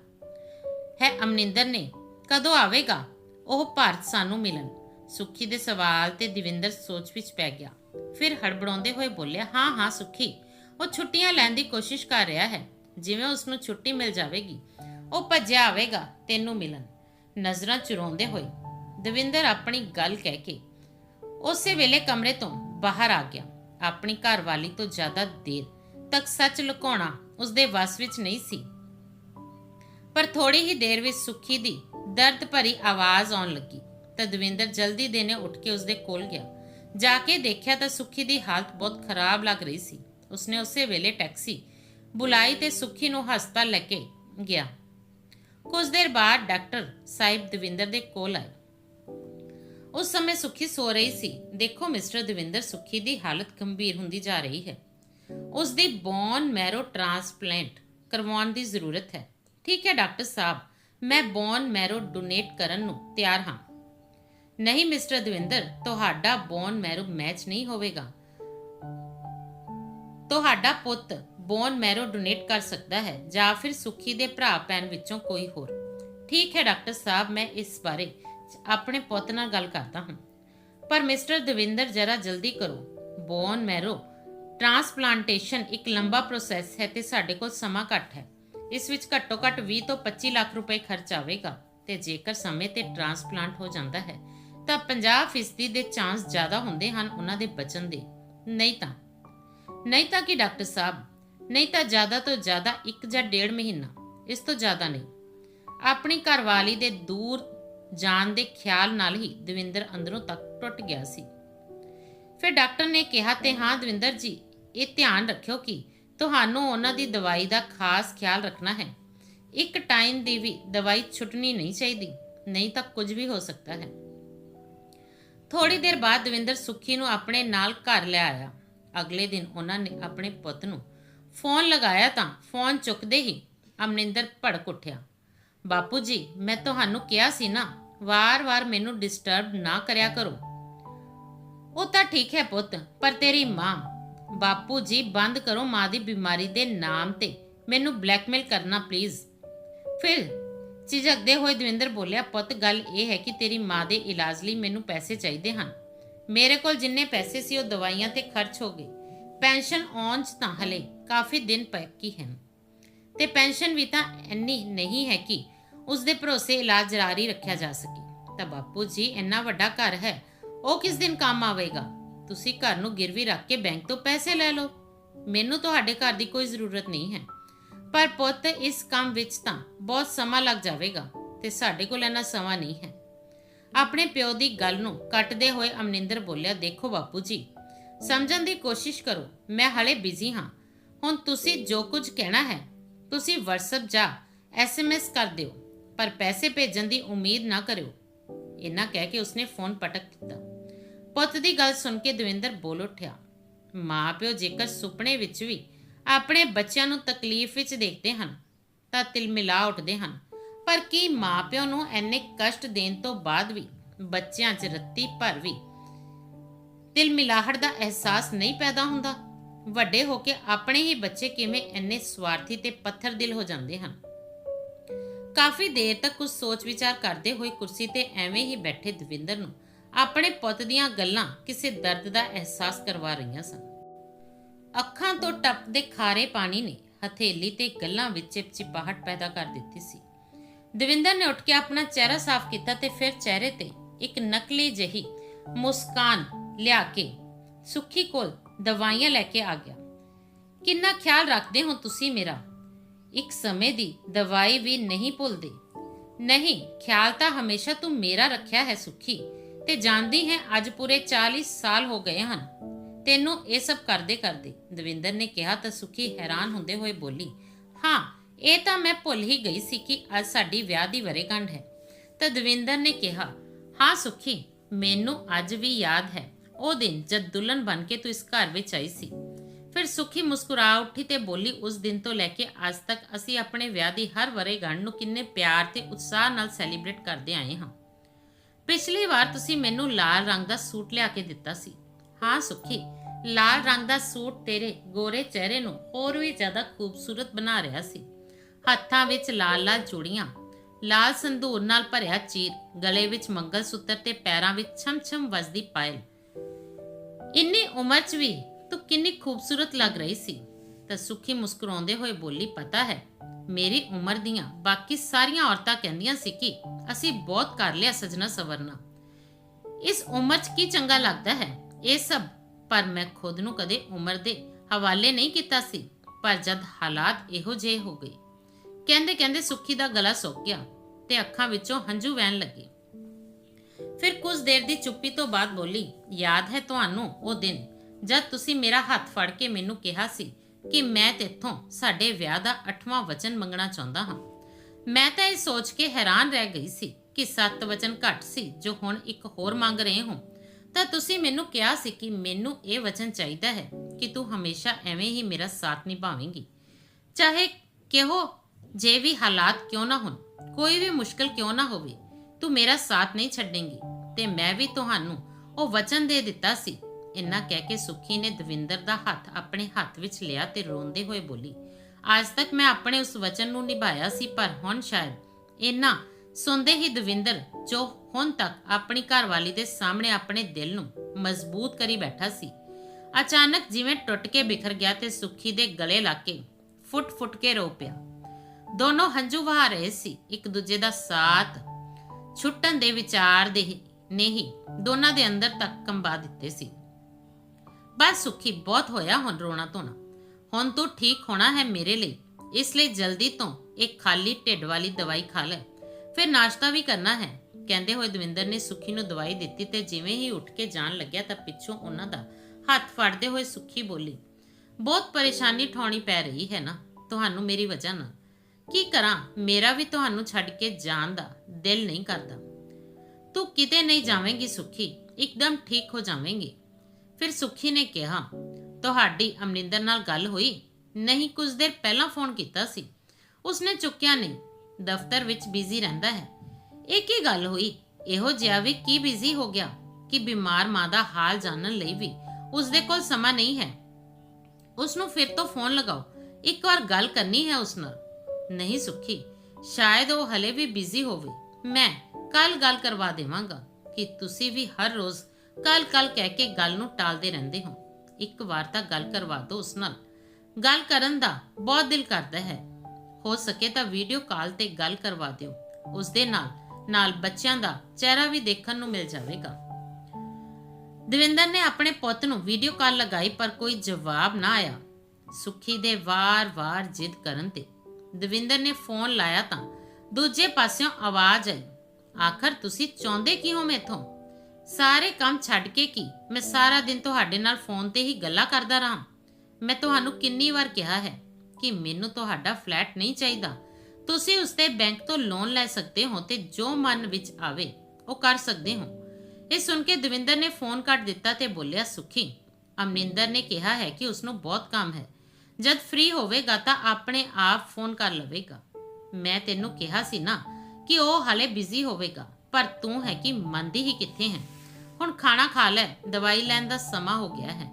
ਹੈ ਅਮਨਿੰਦਰ ਨੇ, ਕਦੋਂ ਆਵੇਗਾ? ਉਹ ਭਾਰਤ ਸਾਨੂੰ ਮਿਲਣ। ਸੁਖੀ ਦੇ ਸਵਾਲ ਤੇ ਦਵਿੰਦਰ ਸੋਚ ਵਿੱਚ ਪੈ ਗਿਆ। ਫਿਰ ਹੜਬੜਾਉਂਦੇ ਹੋਏ ਬੋਲਿਆ, ਹਾਂ ਹਾਂ, ਸੁਖੀ, ਉਹ ਛੁੱਟੀਆਂ ਲੈਣ ਦੀ ਕੋਸ਼ਿਸ਼ ਕਰ ਰਿਹਾ ਹੈ। ਜਿਵੇਂ ਉਸ ਨੂੰ ਛੁੱਟੀ ਮਿਲ ਜਾਵੇਗੀ, ਉਹ ਭੱਜਿਆ ਆਵੇਗਾ ਤੈਨੂੰ ਮਿਲਣ। ਨਜ਼ਰਾਂ ਚੁਰਾਉਂਦੇ ਹੋਏ ਦਵਿੰਦਰ ਆਪਣੀ ਗੱਲ ਕਹਿ ਕੇ ਉਸੇ ਵੇਲੇ ਕਮਰੇ ਤੋਂ ਬਾਹਰ ਆ ਗਿਆ। ਆਪਣੀ ਘਰਵਾਲੀ ਤੋਂ ਜ਼ਿਆਦਾ ਦੇਰ ਤੱਕ ਸੱਚ ਲੁਕਾਉਣਾ ਉਸਦੇ ਵੱਸ ਵਿੱਚ ਨਹੀਂ ਸੀ। ਪਰ ਥੋੜੀ ਹੀ ਦੇਰ ਵਿੱਚ ਸੁੱਖੀ ਦੀ ਦਰਦ ਭਰੀ ਆਵਾਜ਼ ਆਉਣ ਲੱਗੀ ਤਾਂ ਦਵਿੰਦਰ ਜਲਦੀ ਦੇਨੇ ਉੱਠ ਕੇ ਉਸਦੇ ਕੋਲ ਗਿਆ। ਜਾ ਕੇ ਦੇਖਿਆ ਤਾਂ ਸੁੱਖੀ ਦੀ ਹਾਲਤ ਬਹੁਤ ਖਰਾਬ ਲੱਗ ਰਹੀ ਸੀ। ਉਸਨੇ ਉਸੇ ਵੇਲੇ ਟੈਕਸੀ ਬੁਲਾਈ ਤੇ ਸੁੱਖੀ ਨੂੰ ਹਸਪਤਾਲ ਲੈ ਕੇ ਗਿਆ। ਕੁਝ ਦੇਰ ਬਾਅਦ ਡਾਕਟਰ ਸਾਹਿਬ ਦਵਿੰਦਰ ਦੇ ਕੋਲ ਆਏ। ਉਸ ਸਮੇਂ ਸੁੱਖੀ ਸੋ ਰਹੀ ਸੀ। ਦੇਖੋ ਮਿਸਟਰ ਦਵਿੰਦਰ ਸੁੱਖੀ ਦੀ ਹਾਲਤ ਗੰਭੀਰ ਹੁੰਦੀ ਜਾ ਰਹੀ ਹੈ। ਉਸ ਦੀ ਬੋਨ ਮੈਰੋ ਟ੍ਰਾਂਸਪਲਾਂਟ ਕਰਵਾਉਣ ਦੀ ਜ਼ਰੂਰਤ ਹੈ। ਠੀਕ ਹੈ ਡਾਕਟਰ ਸਾਹਿਬ, ਮੈਂ ਬੋਨ ਮੈਰੋ ਡੋਨੇਟ ਕਰਨ ਨੂੰ ਤਿਆਰ ਹਾਂ। ਨਹੀਂ ਮਿਸਟਰ ਦਵਿੰਦਰ, ਤੁਹਾਡਾ ਬੋਨ ਮੈਰੋ ਮੈਚ ਨਹੀਂ ਹੋਵੇਗਾ। ਤੁਹਾਡਾ ਪੁੱਤ ਬੋਨ ਮੈਰੋ ਡੋਨੇਟ ਕਰ ਸਕਦਾ ਹੈ ਜਾਂ ਫਿਰ ਸੁਖੀ ਦੇ ਭਰਾ ਭੈਣ ਵਿੱਚੋਂ ਕੋਈ ਹੋਰ। ਠੀਕ ਹੈ, ਡਾਕਟਰ ਸਾਹਿਬ, ਮੈਂ ਇਸ ਬਾਰੇ ਆਪਣੇ ਪੁੱਤ ਨਾਲ ਗੱਲ ਕਰਦਾ ਹਾਂ। ਪਰ ਮਿਸਟਰ ਦਵਿੰਦਰ, ਜਰਾ ਜਲਦੀ ਕਰੋ। ਬੋਨ ਮੈਰੋ, ਟ੍ਰਾਂਸਪਲਾਂਟੇਸ਼ਨ ਇੱਕ ਲੰਬਾ ਪ੍ਰੋਸੈਸ ਹੈ ਤੇ ਸਾਡੇ ਕੋਲ ਸਮਾਂ ਘੱਟ ਹੈ। ਇਸ ਵਿੱਚ ਘੱਟੋ ਘੱਟ 20 ਤੋਂ 25 ਲੱਖ ਰੁਪਏ ਖਰਚ ਆਵੇਗਾ ਤੇ ਜੇਕਰ ਸਮੇਂ ਤੇ ਟ੍ਰਾਂਸਪਲਾਂਟ ਹੋ ਜਾਂਦਾ ਹੈ, ਤਾਂ 50% ਦੇ ਚਾਂਸ ਜ਼ਿਆਦਾ ਹੁੰਦੇ ਹਨ ਉਹਨਾਂ ਦੇ ਬਚਣ ਦੇ। ਨਹੀਂ ਤਾਂ ਨਹੀਂ ਤਾਂ ਕਿ ਡਾਕਟਰ ਸਾਹਿਬ, ਨਹੀਂ ਤਾਂ ਜ਼ਿਆਦਾ ਤੋਂ ਜ਼ਿਆਦਾ 1 ਜਾਂ 1.5 ਮਹੀਨਾ, ਇਸ ਤੋਂ ਜ਼ਿਆਦਾ ਨਹੀਂ। ਆਪਣੀ ਘਰਵਾਲੀ ਦੇ ਦੂਰ ਜਾਣ ਦੇ ਖਿਆਲ ਨਾਲ ਹੀ ਦਵਿੰਦਰ ਅੰਦਰੋਂ ਤੱਕ ਟੁੱਟ ਗਿਆ ਸੀ। ਫਿਰ ਡਾਕਟਰ ਨੇ ਕਿਹਾ ਤੇ ਹਾਂ ਦਵਿੰਦਰ ਜੀ, ਇਹ ਧਿਆਨ ਰੱਖਿਓ ਕਿ ਤੁਹਾਨੂੰ ਉਹਨਾਂ ਦੀ ਦਵਾਈ ਦਾ ਖਾਸ ਖਿਆਲ ਰੱਖਣਾ ਹੈ। ਇੱਕ ਟਾਈਮ ਦੀ ਵੀ ਦਵਾਈ ਛੁੱਟਣੀ ਨਹੀਂ ਚਾਹੀਦੀ, ਨਹੀਂ ਤਾਂ ਕੁਝ ਵੀ ਹੋ ਸਕਦਾ ਹੈ। ਥੋੜੀ ਦੇਰ ਬਾਅਦ ਦਵਿੰਦਰ ਸੁੱਖੀ ਨੂੰ ਆਪਣੇ ਨਾਲ ਘਰ ਲੈ ਆਇਆ। ਅਗਲੇ ਦਿਨ ਉਹਨਾਂ ਨੇ ਆਪਣੇ ਪੁੱਤ ਨੂੰ ਫੋਨ ਲਗਾਇਆ ਤਾਂ ਫੋਨ ਚੁੱਕਦੇ ਹੀ ਅਮਨਿੰਦਰ ਭੜਕ ਉੱਠਿਆ। ਬਾਪੂ ਜੀ ਮੈਂ ਤੁਹਾਨੂੰ ਕਿਹਾ ਸੀ ਨਾ, ਵਾਰ-ਵਾਰ ਮੈਨੂੰ ਡਿਸਟਰਬ ਨਾ ਕਰਿਆ ਕਰੋ। ਉਹ ਤਾਂ ਠੀਕ ਹੈ ਪੁੱਤ, ਪਰ ਤੇਰੀ ਮਾਂ ਬਾਪੂ ਜੀ ਬੰਦ ਕਰੋ ਮਾਂ ਦੀ ਬਿਮਾਰੀ ਦੇ ਨਾਮ ਤੇ। ਮੈਨੂੰ ਬਲੈਕਮੇਲ ਕਰਨਾ ਪਲੀਜ਼ ਫਿਰ ਝਿਜਕਦੇ ਹੋਏ ਦਵਿੰਦਰ ਬੋਲਿਆ, ਪੁੱਤ, ਗੱਲ ਇਹ ਹੈ ਕਿ ਤੇਰੀ ਮਾਂ ਦੇ ਇਲਾਜ ਲਈ ਮੈਨੂੰ ਪੈਸੇ ਚਾਹੀਦੇ ਹਨ। ਮੇਰੇ ਕੋਲ ਜਿੰਨੇ ਪੈਸੇ ਸੀ ਉਹ ਦਵਾਈਆਂ ਤੇ ਖਰਚ ਹੋ ਗਏ। ਪੈਨਸ਼ਨ ਆਉਣ 'ਚ ਤਾਂ ਹਲੇ ਕਾਫੀ ਦਿਨ ਪੱਕੀ ਹਨ। ਤੇ ਪੈਨਸ਼ਨ ਵੀ ਤਾਂ ਇੰਨੀ ਨਹੀਂ ਹੈ ਕਿ ਉਸ ਦੇ ਭਰੋਸੇ ਇਲਾਜ ਜਾਰੀ ਰੱਖਿਆ ਜਾ ਸਕੇ। ਤਾਂ ਬਾਪੂ ਜੀ, ਇੰਨਾ ਵੱਡਾ ਘਰ ਹੈ, ਉਹ ਕਿਸ ਦਿਨ ਕੰਮ ਆਵੇਗਾ? ਤੁਸੀਂ ਘਰ ਨੂੰ ਗਿਰਵੀ ਰੱਖ ਕੇ ਬੈਂਕ ਤੋਂ ਪੈਸੇ ਲੈ ਲਓ। ਮੈਨੂੰ ਤੁਹਾਡੇ ਘਰ ਦੀ ਕੋਈ ਜ਼ਰੂਰਤ ਨਹੀਂ ਹੈ। ਪਰ ਪੁੱਤ, ਇਸ ਕੰਮ ਵਿੱਚ ਤਾਂ ਬਹੁਤ ਸਮਾਂ ਲੱਗ ਜਾਵੇਗਾ ਤੇ ਸਾਡੇ ਕੋਲ ਇੰਨਾ ਸਮਾਂ ਨਹੀਂ ਹੈ। ਆਪਣੇ ਪਿਓ ਦੀ ਗੱਲ ਨੂੰ ਕੱਟਦੇ ਹੋਏ ਅਮਨਿੰਦਰ ਬੋਲਿਆ, ਦੇਖੋ ਬਾਪੂ ਜੀ ਸਮਝਣ ਦੀ ਕੋਸ਼ਿਸ਼ ਕਰੋ, ਮੈਂ ਹਲੇ ਬਿਜ਼ੀ ਹਾਂ। ਹੁਣ ਤੁਸੀਂ ਜੋ ਕੁਝ ਕਹਿਣਾ ਹੈ, ਤੁਸੀਂ WhatsApp ਜਾਂ SMS ਕਰ ਦਿਓ, ਪਰ ਪੈਸੇ ਭੇਜਣ ਦੀ ਉਮੀਦ ਨਾ ਕਰਿਓ। ਇੰਨਾ ਕਹਿ ਕੇ ਉਸਨੇ ਫੋਨ ਪਟਕ ਦਿੱਤਾ। ਪੁੱਤ ਦੀ ਗੱਲ ਸੁਣ ਕੇ ਦਵਿੰਦਰ ਬੋਲ ਉੱਠਿਆ, ਮਾਪਿਓ ਜੇਕਰ ਸੁਪਨੇ ਵਿੱਚ ਵੀ ਆਪਣੇ ਬੱਚਿਆਂ ਨੂੰ ਤਕਲੀਫ ਵਿੱਚ ਦੇਖਦੇ ਹਨ, ਤਾਂ ਤਿਲਮਿਲਾ ਉੱਠਦੇ ਹਨ। ਪਰ ਕੀ ਮਾਪਿਓ ਨੂੰ ਐਨੇ ਕਸ਼ਟ ਦੇਣ ਤੋਂ ਬਾਅਦ ਵੀ, ਬੱਚਿਆਂ 'ਚ ਰੱਤੀ ਭਰ ਵੀ ਦਿਲ ਮਿਲਾਹਟ ਦਾ ਅਹਿਸਾਸ ਨਹੀਂ ਪੈਦਾ ਹੁੰਦਾ? ਵੱਡੇ ਹੋ ਕੇ ਆਪਣੇ ਹੀ ਬੱਚੇ ਕਿਵੇਂ ਐਨੇ ਸਵਾਰਥੀ ਤੇ ਪੱਥਰ ਦਿਲ ਹੋ ਜਾਂਦੇ ਹਨ? ਕਾਫੀ ਦੇਰ ਤੱਕ ਕੁਝ ਸੋਚ ਵਿਚਾਰ ਕਰਦੇ ਹੋਏ ਕੁਰਸੀ ਤੇ ਐਵੇਂ ਹੀ ਬੈਠੇ ਦਵਿੰਦਰ ਨੂੰ ਆਪਣੇ ਪੁੱਤ ਦੀਆਂ ਗੱਲਾਂ ਕਿਸੇ ਦਰਦ ਦਾ ਅਹਿਸਾਸ ਕਰਵਾ ਰਹੀਆਂ ਸਨ। ਅੱਖਾਂ ਤੋਂ ਟੱਪਦੇ ਖਾਰੇ ਪਾਣੀ ਨੇ ਹਥੇਲੀ ਤੇ ਗੱਲਾਂ ਵਿੱਚ ਚਿਪਚਿਪਾਹਟ ਪੈਦਾ ਕਰ ਦਿੱਤੀ ਸੀ। ਦਵਿੰਦਰ ਨੇ ਉੱਠ ਕੇ ਆਪਣਾ ਚਿਹਰਾ ਸਾਫ਼ ਕੀਤਾ ਤੇ ਫਿਰ ਚਿਹਰੇ ਤੇ ਇੱਕ ਨਕਲੀ ਜਹੀ ਮੁਸਕਾਨ ਲਿਆ ਕੇ ਸੁੱਖੀ ਕੋਲ ਦਵਾਈਆਂ ਲੈ ਕੇ ਆ ਗਿਆ। ਕਿੰਨਾ ਖਿਆਲ ਰੱਖਦੇ ਹੋ ਤੁਸੀਂ ਮੇਰਾ? ਇੱਕ ਸਮੇਂ ਦੀ ਦਵਾਈ ਵੀ ਨਹੀਂ ਭੁੱਲਦੇ। ਨਹੀਂ, ਖਿਆਲ ਤਾਂ ਹਮੇਸ਼ਾ ਤੂੰ ਮੇਰਾ ਰੱਖਿਆ ਹੈ ਸੁਖੀ ਤੇ ਜਾਣਦੀ ਹੈ ਅੱਜ ਪੂਰੇ 40 ਸਾਲ ਹੋ ਗਏ ਹਨ। ਤੈਨੂੰ ਇਹ ਸਭ ਕਰਦੇ ਕਰਦੇ ਦਵਿੰਦਰ ਨੇ ਕਿਹਾ ਤਾਂ ਸੁਖੀ ਹੈਰਾਨ ਹੁੰਦੇ ਹੋਏ ਬੋਲੀ, ਹਾਂ ਇਹ ਤਾਂ ਮੈਂ ਭੁੱਲ ਹੀ ਗਈ ਸੀ ਕਿ ਅੱਜ ਸਾਡੀ ਵਿਆਹ ਦੀ ਵਰੇਗੰਢ ਹੈ। ਤਾਂ ਦਵਿੰਦਰ ਨੇ ਕਿਹਾ, ਹਾਂ ਸੁਖੀ, ਮੈਨੂੰ ਅੱਜ ਵੀ ਯਾਦ ਹੈ। ਉਹ ਦਿਨ ਜਦ ਦੁਲਹਨ ਬਣ ਕੇ ਤੂੰ ਇਸ ਘਰ ਵਿੱਚ ਆਈ ਸੀ। ਫਿਰ ਸੁਖੀ ਮੁਸਕਰਾ ਉੱਠੀ ਤੇ ਬੋਲੀ, ਉਸ ਦਿਨ ਤੋਂ ਲੈ ਕੇ ਅੱਜ ਤੱਕ ਅਸੀਂ ਆਪਣੇ ਵਿਆਹ ਦੀ ਹਰ ਵਰੇਗੰਢ ਨੂੰ ਕਿੰਨੇ ਪਿਆਰ ਤੇ ਉਤਸ਼ਾਹ ਨਾਲ ਸੈਲੀਬ੍ਰੇਟ ਕਰਦੇ ਆਏ ਹਾਂ। ਪਿਛਲੀ ਵਾਰ ਤੁਸੀਂ ਮੈਨੂੰ ਲਾਲ ਰੰਗ ਦਾ ਸੂਟ ਲਿਆ ਕੇ ਦਿੱਤਾ ਸੀ। ਹਾਂ ਸੁਖੀ, ਲਾਲ ਰੰਗ ਦਾ ਸੂਟ ਤੇਰੇ ਗੋਰੇ ਚਿਹਰੇ ਨੂੰ ਹੋਰ ਵੀ ਜ਼ਿਆਦਾ ਖੂਬਸੂਰਤ ਬਣਾ ਰਿਹਾ ਸੀ। ਹੱਥਾਂ ਵਿੱਚ ਲਾਲ ਲਾਲ ਚੂੜੀਆਂ। ਲਾਲ ਸੰਧੂਰ ਨਾਲ ਭਰਿਆ ਚੀਰ ਗਲੇ ਵਿੱਚ ਮੰਗਲ ਸੂਤਰ ਤੇ ਪੈਰਾਂ ਵਿੱਚ ਛਮ-ਛਮ ਵੱਜਦੀ ਪਾਇਲ। ਇੰਨੀ ਉਮਰ 'ਚ ਵੀ ਤੂੰ ਕਿੰਨੀ ਖੂਬਸੂਰਤ ਲੱਗ ਰਹੀ ਸੀ। ਤਾਂ ਸੁਖੀ ਮੁਸਕਰਾਉਂਦੇ ਹੋਏ ਬੋਲੀ, ਪਤਾ ਹੈ, ਮੇਰੀ ਉਮਰ ਦੀਆਂ ਬਾਕੀ ਸਾਰੀਆਂ ਔਰਤਾਂ ਕਹਿੰਦੀਆਂ ਸੀ ਕਿ ਅਸੀਂ ਬਹੁਤ ਕਰ ਲਿਆ ਸਜਣਾ ਸਵਰਨਾ। ਇਸ ਉਮਰ 'ਚ ਕੀ ਚੰਗਾ ਲੱਗਦਾ ਹੈ? ਇਹ ਸਭ ਪਰ ਮੈਂ ਖੁਦ ਨੂੰ ਕਦੇ ਉਮਰ ਦੇ ਹਵਾਲੇ ਨਹੀਂ ਕੀਤਾ ਸੀ, ਪਰ ਜਦ ਹਾਲਾਤ ਇਹੋ ਜਿਹੇ ਹੋ ਗਏ ਕਹਿੰਦੇ ਕਹਿੰਦੇ ਸੁੱਖੀ ਦਾ ਗਲਾ ਸੁੱਕ ਗਿਆ ਤੇ ਅੱਖਾਂ ਵਿੱਚੋਂ ਹੰਝੂ ਵਹਿਣ ਲੱਗੇ। ਫਿਰ ਕੁਝ ਦੇਰ ਦੀ ਚੁੱਪੀ ਤੋਂ ਬਾਅਦ ਬੋਲੀ, ਯਾਦ ਹੈ ਤੁਹਾਨੂੰ ਉਹ ਦਿਨ ਜਦ ਤੁਸੀਂ ਮੇਰਾ ਹੱਥ ਫੜ ਕੇ ਮੈਨੂੰ ਕਿਹਾ ਸੀ ਕਿ ਮੈਂ ਤੇਥੋਂ ਸਾਡੇ ਵਿਆਹ ਦਾ 8ਵਾਂ ਵਚਨ ਮੰਗਣਾ ਚਾਹੁੰਦਾ ਹਾਂ। ਮੈਂ ਤਾਂ ਇਹ ਸੋਚ ਕੇ ਹੈਰਾਨ ਰਹਿ ਗਈ ਸੀ ਕਿ ਸੱਤ ਵਚਨ ਘੱਟ ਸੀ ਜੋ ਹੁਣ ਇੱਕ ਹੋਰ ਮੰਗ ਰਹੇ ਹੋ। ਤਾਂ ਤੁਸੀਂ ਮੈਨੂੰ ਕਿਹਾ ਸੀ ਕਿ ਮੈਨੂੰ ਇਹ ਵਚਨ ਚਾਹੀਦਾ ਹੈ ਕਿ ਤੂੰ ਹਮੇਸ਼ਾ ਐਵੇਂ ਹੀ ਮੇਰਾ ਸਾਥ ਨਿਭਾਵੇਂਗੀ। ਚਾਹੇ ਕਿਹੋ ਜੇ ਵੀ ਹਾਲਾਤ ਕਿਉਂ ਨਾ ਹੋਣ, ਕੋਈ ਵੀ ਮੁਸ਼ਕਲ ਕਿਉਂ ਨਾ ਹੋਵੇ, ਤੂੰ ਮੇਰਾ ਸਾਥ ਨਹੀਂ ਛੱਡੇਂਗੀ। ਤੇ ਮੈਂ ਵੀ ਤੁਹਾਨੂੰ ਉਹ ਵਚਨ ਦੇ ਦਿੱਤਾ ਸੀ। ਇੰਨਾ ਕਹਿ ਕੇ ਸੁਖੀ ਨੇ ਦਵਿੰਦਰ ਦਾ ਹੱਥ ਆਪਣੇ ਹੱਥ ਵਿੱਚ ਲਿਆ ਤੇ ਰੋਂਦੇ ਹੋਏ ਬੋਲੀ, ਅੱਜ ਤੱਕ ਮੈਂ ਆਪਣੇ ਉਸ ਵਚਨ ਨੂੰ ਨਿਭਾਇਆ ਸੀ, ਪਰ ਹੁਣ ਸ਼ਾਇਦ ਇੰਨਾ ਸੁਣਦੇ ਹੀ ਦਵਿੰਦਰ, ਜੋ ਹੁਣ ਤੱਕ ਆਪਣੀ ਘਰਵਾਲੀ ਦੇ ਸਾਹਮਣੇ ਆਪਣੇ ਦਿਲ ਨੂੰ ਮਜ਼ਬੂਤ ਕਰੀ ਬੈਠਾ ਸੀ, ਅਚਾਨਕ ਜਿਵੇਂ ਟੁੱਟ ਕੇ ਬਿਖਰ ਗਿਆ ਤੇ ਸੁਖੀ ਦੇ ਗਲੇ ਲਾ ਕੇ ਫੁੱਟ-ਫੁੱਟ ਕੇ ਰੋ ਪਿਆ। ਦੋਨੋਂ ਹੰਝੂ ਵਹਾ ਰਹੇ ਸੀ, ਇੱਕ ਦੂਜੇ ਦਾ ਸਾਥ ਛੁੱਟਣ ਦੇ ਵਿਚਾਰ ਦੇ ਨੇ ਹੀ ਦੋਨਾਂ ਦੇ ਅੰਦਰ ਤੱਕ ਕੰਬਾ ਦਿੱਤੇ ਸੀ। ਬਸ ਸੁਖੀ ਬਹੁਤ ਹੋਇਆ ਹੁਣ ਰੋਣਾ ਧੋਣਾ। ਹੁਣ ਤੂੰ ਠੀਕ ਹੋਣਾ ਹੈ ਮੇਰੇ ਲਈ। ਇਸ ਲਈ ਜਲਦੀ ਤੋਂ ਇੱਕ ਖਾਲੀ ਢਿੱਡ ਵਾਲੀ ਦਵਾਈ ਖਾ ਲੈ। ਫਿਰ ਨਾਸ਼ਤਾ ਵੀ ਕਰਨਾ ਹੈ। ਕਹਿੰਦੇ ਹੋਏ ਦਵਿੰਦਰ ਨੇ ਸੁਖੀ ਨੂੰ ਦਵਾਈ ਦਿੱਤੀ ਤੇ ਜਿਵੇਂ ਹੀ ਉੱਠ ਕੇ ਜਾਣ ਲੱਗਿਆ ਤਾਂ ਪਿੱਛੋਂ ਉਹਨਾਂ ਦਾ ਹੱਥ ਫੜਦੇ ਹੋਏ ਸੁਖੀ ਬੋਲੀ, ਬਹੁਤ ਪਰੇਸ਼ਾਨੀ ਠਾਉਣੀ ਪੈ ਰਹੀ ਹੈ ਨਾ। ਤੁਹਾਨੂੰ ਮੇਰੀ ਵਜ੍ਹਾ ਨਾਲ ਕੀ ਕਰਾਂ? ਮੇਰਾ ਵੀ ਤੁਹਾਨੂੰ ਛੱਡ ਕੇ ਜਾਣ ਦਾ ਦਿਲ ਨਹੀਂ ਕਰਦਾ। ਤੂੰ ਕਿਤੇ ਨਹੀਂ ਜਾਵੇਂਗੀ ਸੁਖੀ, ਇੱਕਦਮ ਠੀਕ ਹੋ ਜਾਵੇਂਗੀ। ਫਿਰ ਸੁਖੀ ਨੇ ਕਿਹਾ, ਤੁਹਾਡੀ ਅਮਰਿੰਦਰ ਨਾਲ ਗੱਲ ਹੋਈ? ਨਹੀਂ, ਕੁਝ ਦੇਰ ਪਹਿਲਾਂ ਫੋਨ ਕੀਤਾ ਸੀ। ਉਸਨੇ ਚੁੱਕਿਆ ਨਹੀਂ, ਦਫ਼ਤਰ ਵਿੱਚ ਬਿਜ਼ੀ ਰਹਿੰਦਾ ਹੈ। ਇਹ ਕੀ ਗੱਲ ਹੋਈ? ਇਹੋ ਜਿਹਾ ਵੀ ਕੀ ਬਿਜ਼ੀ ਹੋ ਗਿਆ ਕਿ ਬਿਮਾਰ ਮਾਂ ਦਾ ਹਾਲ ਜਾਣਨ ਲਈ ਵੀ ਉਸਦੇ ਕੋਲ ਸਮਾਂ ਨਹੀਂ ਹੈ? ਉਸ ਨੂੰ ਫਿਰ ਤੋਂ ਫੋਨ ਲਗਾਓ। ਇੱਕ ਵਾਰ ਗੱਲ ਕਰਨੀ ਹੈ ਉਸ ਨਾਲ। ਨਹੀਂ ਸੁਖੀ। ਸ਼ਾਇਦ ਉਹ ਹਲੇ ਵੀ ਬਿਜ਼ੀ ਹੋਵੇ। ਮੈਂ ਕੱਲ ਗੱਲ ਕਰਵਾ ਦੇਵਾਂਗਾ ਕਿ ਤੁਸੀਂ ਵੀ ਹਰ ਰੋਜ਼ ਕੱਲ ਕੱਲ ਕਹਿ ਕੇ ਗੱਲ ਨੂੰ ਟਾਲਦੇ ਰਹਿੰਦੇ ਹੋ। ਇੱਕ ਵਾਰ ਤਾਂ ਗੱਲ ਕਰਵਾ ਦਿਓ ਉਸ ਨਾਲ। ਗੱਲ ਕਰਨ ਦਾ ਬਹੁਤ ਦਿਲ ਕਰਦਾ ਹੈ। ਹੋ ਸਕੇ ਤਾਂ ਵੀਡੀਓ ਕਾਲ ਤੇ ਗੱਲ ਕਰਵਾ ਦਿਓ। ਉਸ ਦੇ ਨਾਲ ਨਾਲ ਬੱਚਿਆਂ ਦਾ ਚਿਹਰਾ ਵੀ ਦੇਖਣ ਨੂੰ ਮਿਲ ਜਾਵੇਗਾ। ਦਵਿੰਦਰ ਨੇ ਆਪਣੇ ਪੁੱਤ ਨੂੰ ਵੀਡੀਓ ਕਾਲ ਲਗਾਈ ਪਰ ਕੋਈ ਜਵਾਬ ਨਾ ਆਇਆ। ਸੁਖੀ ਦੇ ਵਾਰ-ਵਾਰ ਜਿੱਦ ਕਰਨ ਤੇ ਦਵਿੰਦਰ ਨੇ ਫੋਨ ਲਾਇਆ ਤਾਂ ਦੂਜੇ ਪਾਸਿਓਂ ਆਵਾਜ਼ ਆਈ, ਆਖਰ ਤੁਸੀਂ ਚਾਹੁੰਦੇ ਕੀ ਹੋ ਮੈਥੋਂ? ਸਾਰੇ ਕੰਮ ਛੱਡ ਕੇ ਕੀ? ਮੈਂ ਸਾਰਾ ਦਿਨ ਤੁਹਾਡੇ ਨਾਲ ਫੋਨ ਤੇ ਹੀ ਗੱਲਾਂ ਕਰਦਾ ਰਹਾ। ਮੈਂ ਤੁਹਾਨੂੰ ਕਿੰਨੀ ਵਾਰ ਕਿਹਾ ਹੈ ਕਿ ਮੈਨੂੰ ਤੁਹਾਡਾ ਫਲੈਟ ਨਹੀਂ ਚਾਹੀਦਾ। ਤੁਸੀਂ ਉਸ ਤੇ ਬੈਂਕ ਤੋਂ ਲੋਨ ਲੈ ਸਕਦੇ ਹੋ ਤੇ ਜੋ ਮਨ ਵਿੱਚ ਆਵੇ, ਉਹ ਕਰ ਸਕਦੇ ਹੋ। ਇਹ ਸੁਣ ਕੇ ਦਵਿੰਦਰ ਨੇ ਫੋਨ ਕੱਟ ਦਿੱਤਾ ਤੇ ਬੋਲਿਆ, ਸੁਖੀ, ਅਮਰਿੰਦਰ ਨੇ ਕਿਹਾ ਹੈ ਕਿ ਉਸ ਨੂੰ ਬਹੁਤ ਕੰਮ ਹੈ। ਜਦ ਫ੍ਰੀ ਹੋਵੇਗਾ ਤਾਂ ਆਪਣੇ ਆਪ ਫੋਨ ਕਰ ਲਵੇਗਾ। ਮੈਂ ਤੈਨੂੰ ਕਿਹਾ ਸੀ ਨਾ ਕਿ ਉਹ ਹਾਲੇ ਬਿਜ਼ੀ ਹੋਵੇਗਾ, ਪਰ ਤੂੰ ਹੈ ਕਿ ਮੰਨਦੀ ਹੀ ਕਿੱਥੇ ਹੈ? ਹੁਣ ਖਾਣਾ ਖਾ ਲੈ, ਦਵਾਈ ਲੈਣ ਦਾ ਸਮਾਂ ਹੋ ਗਿਆ ਹੈ।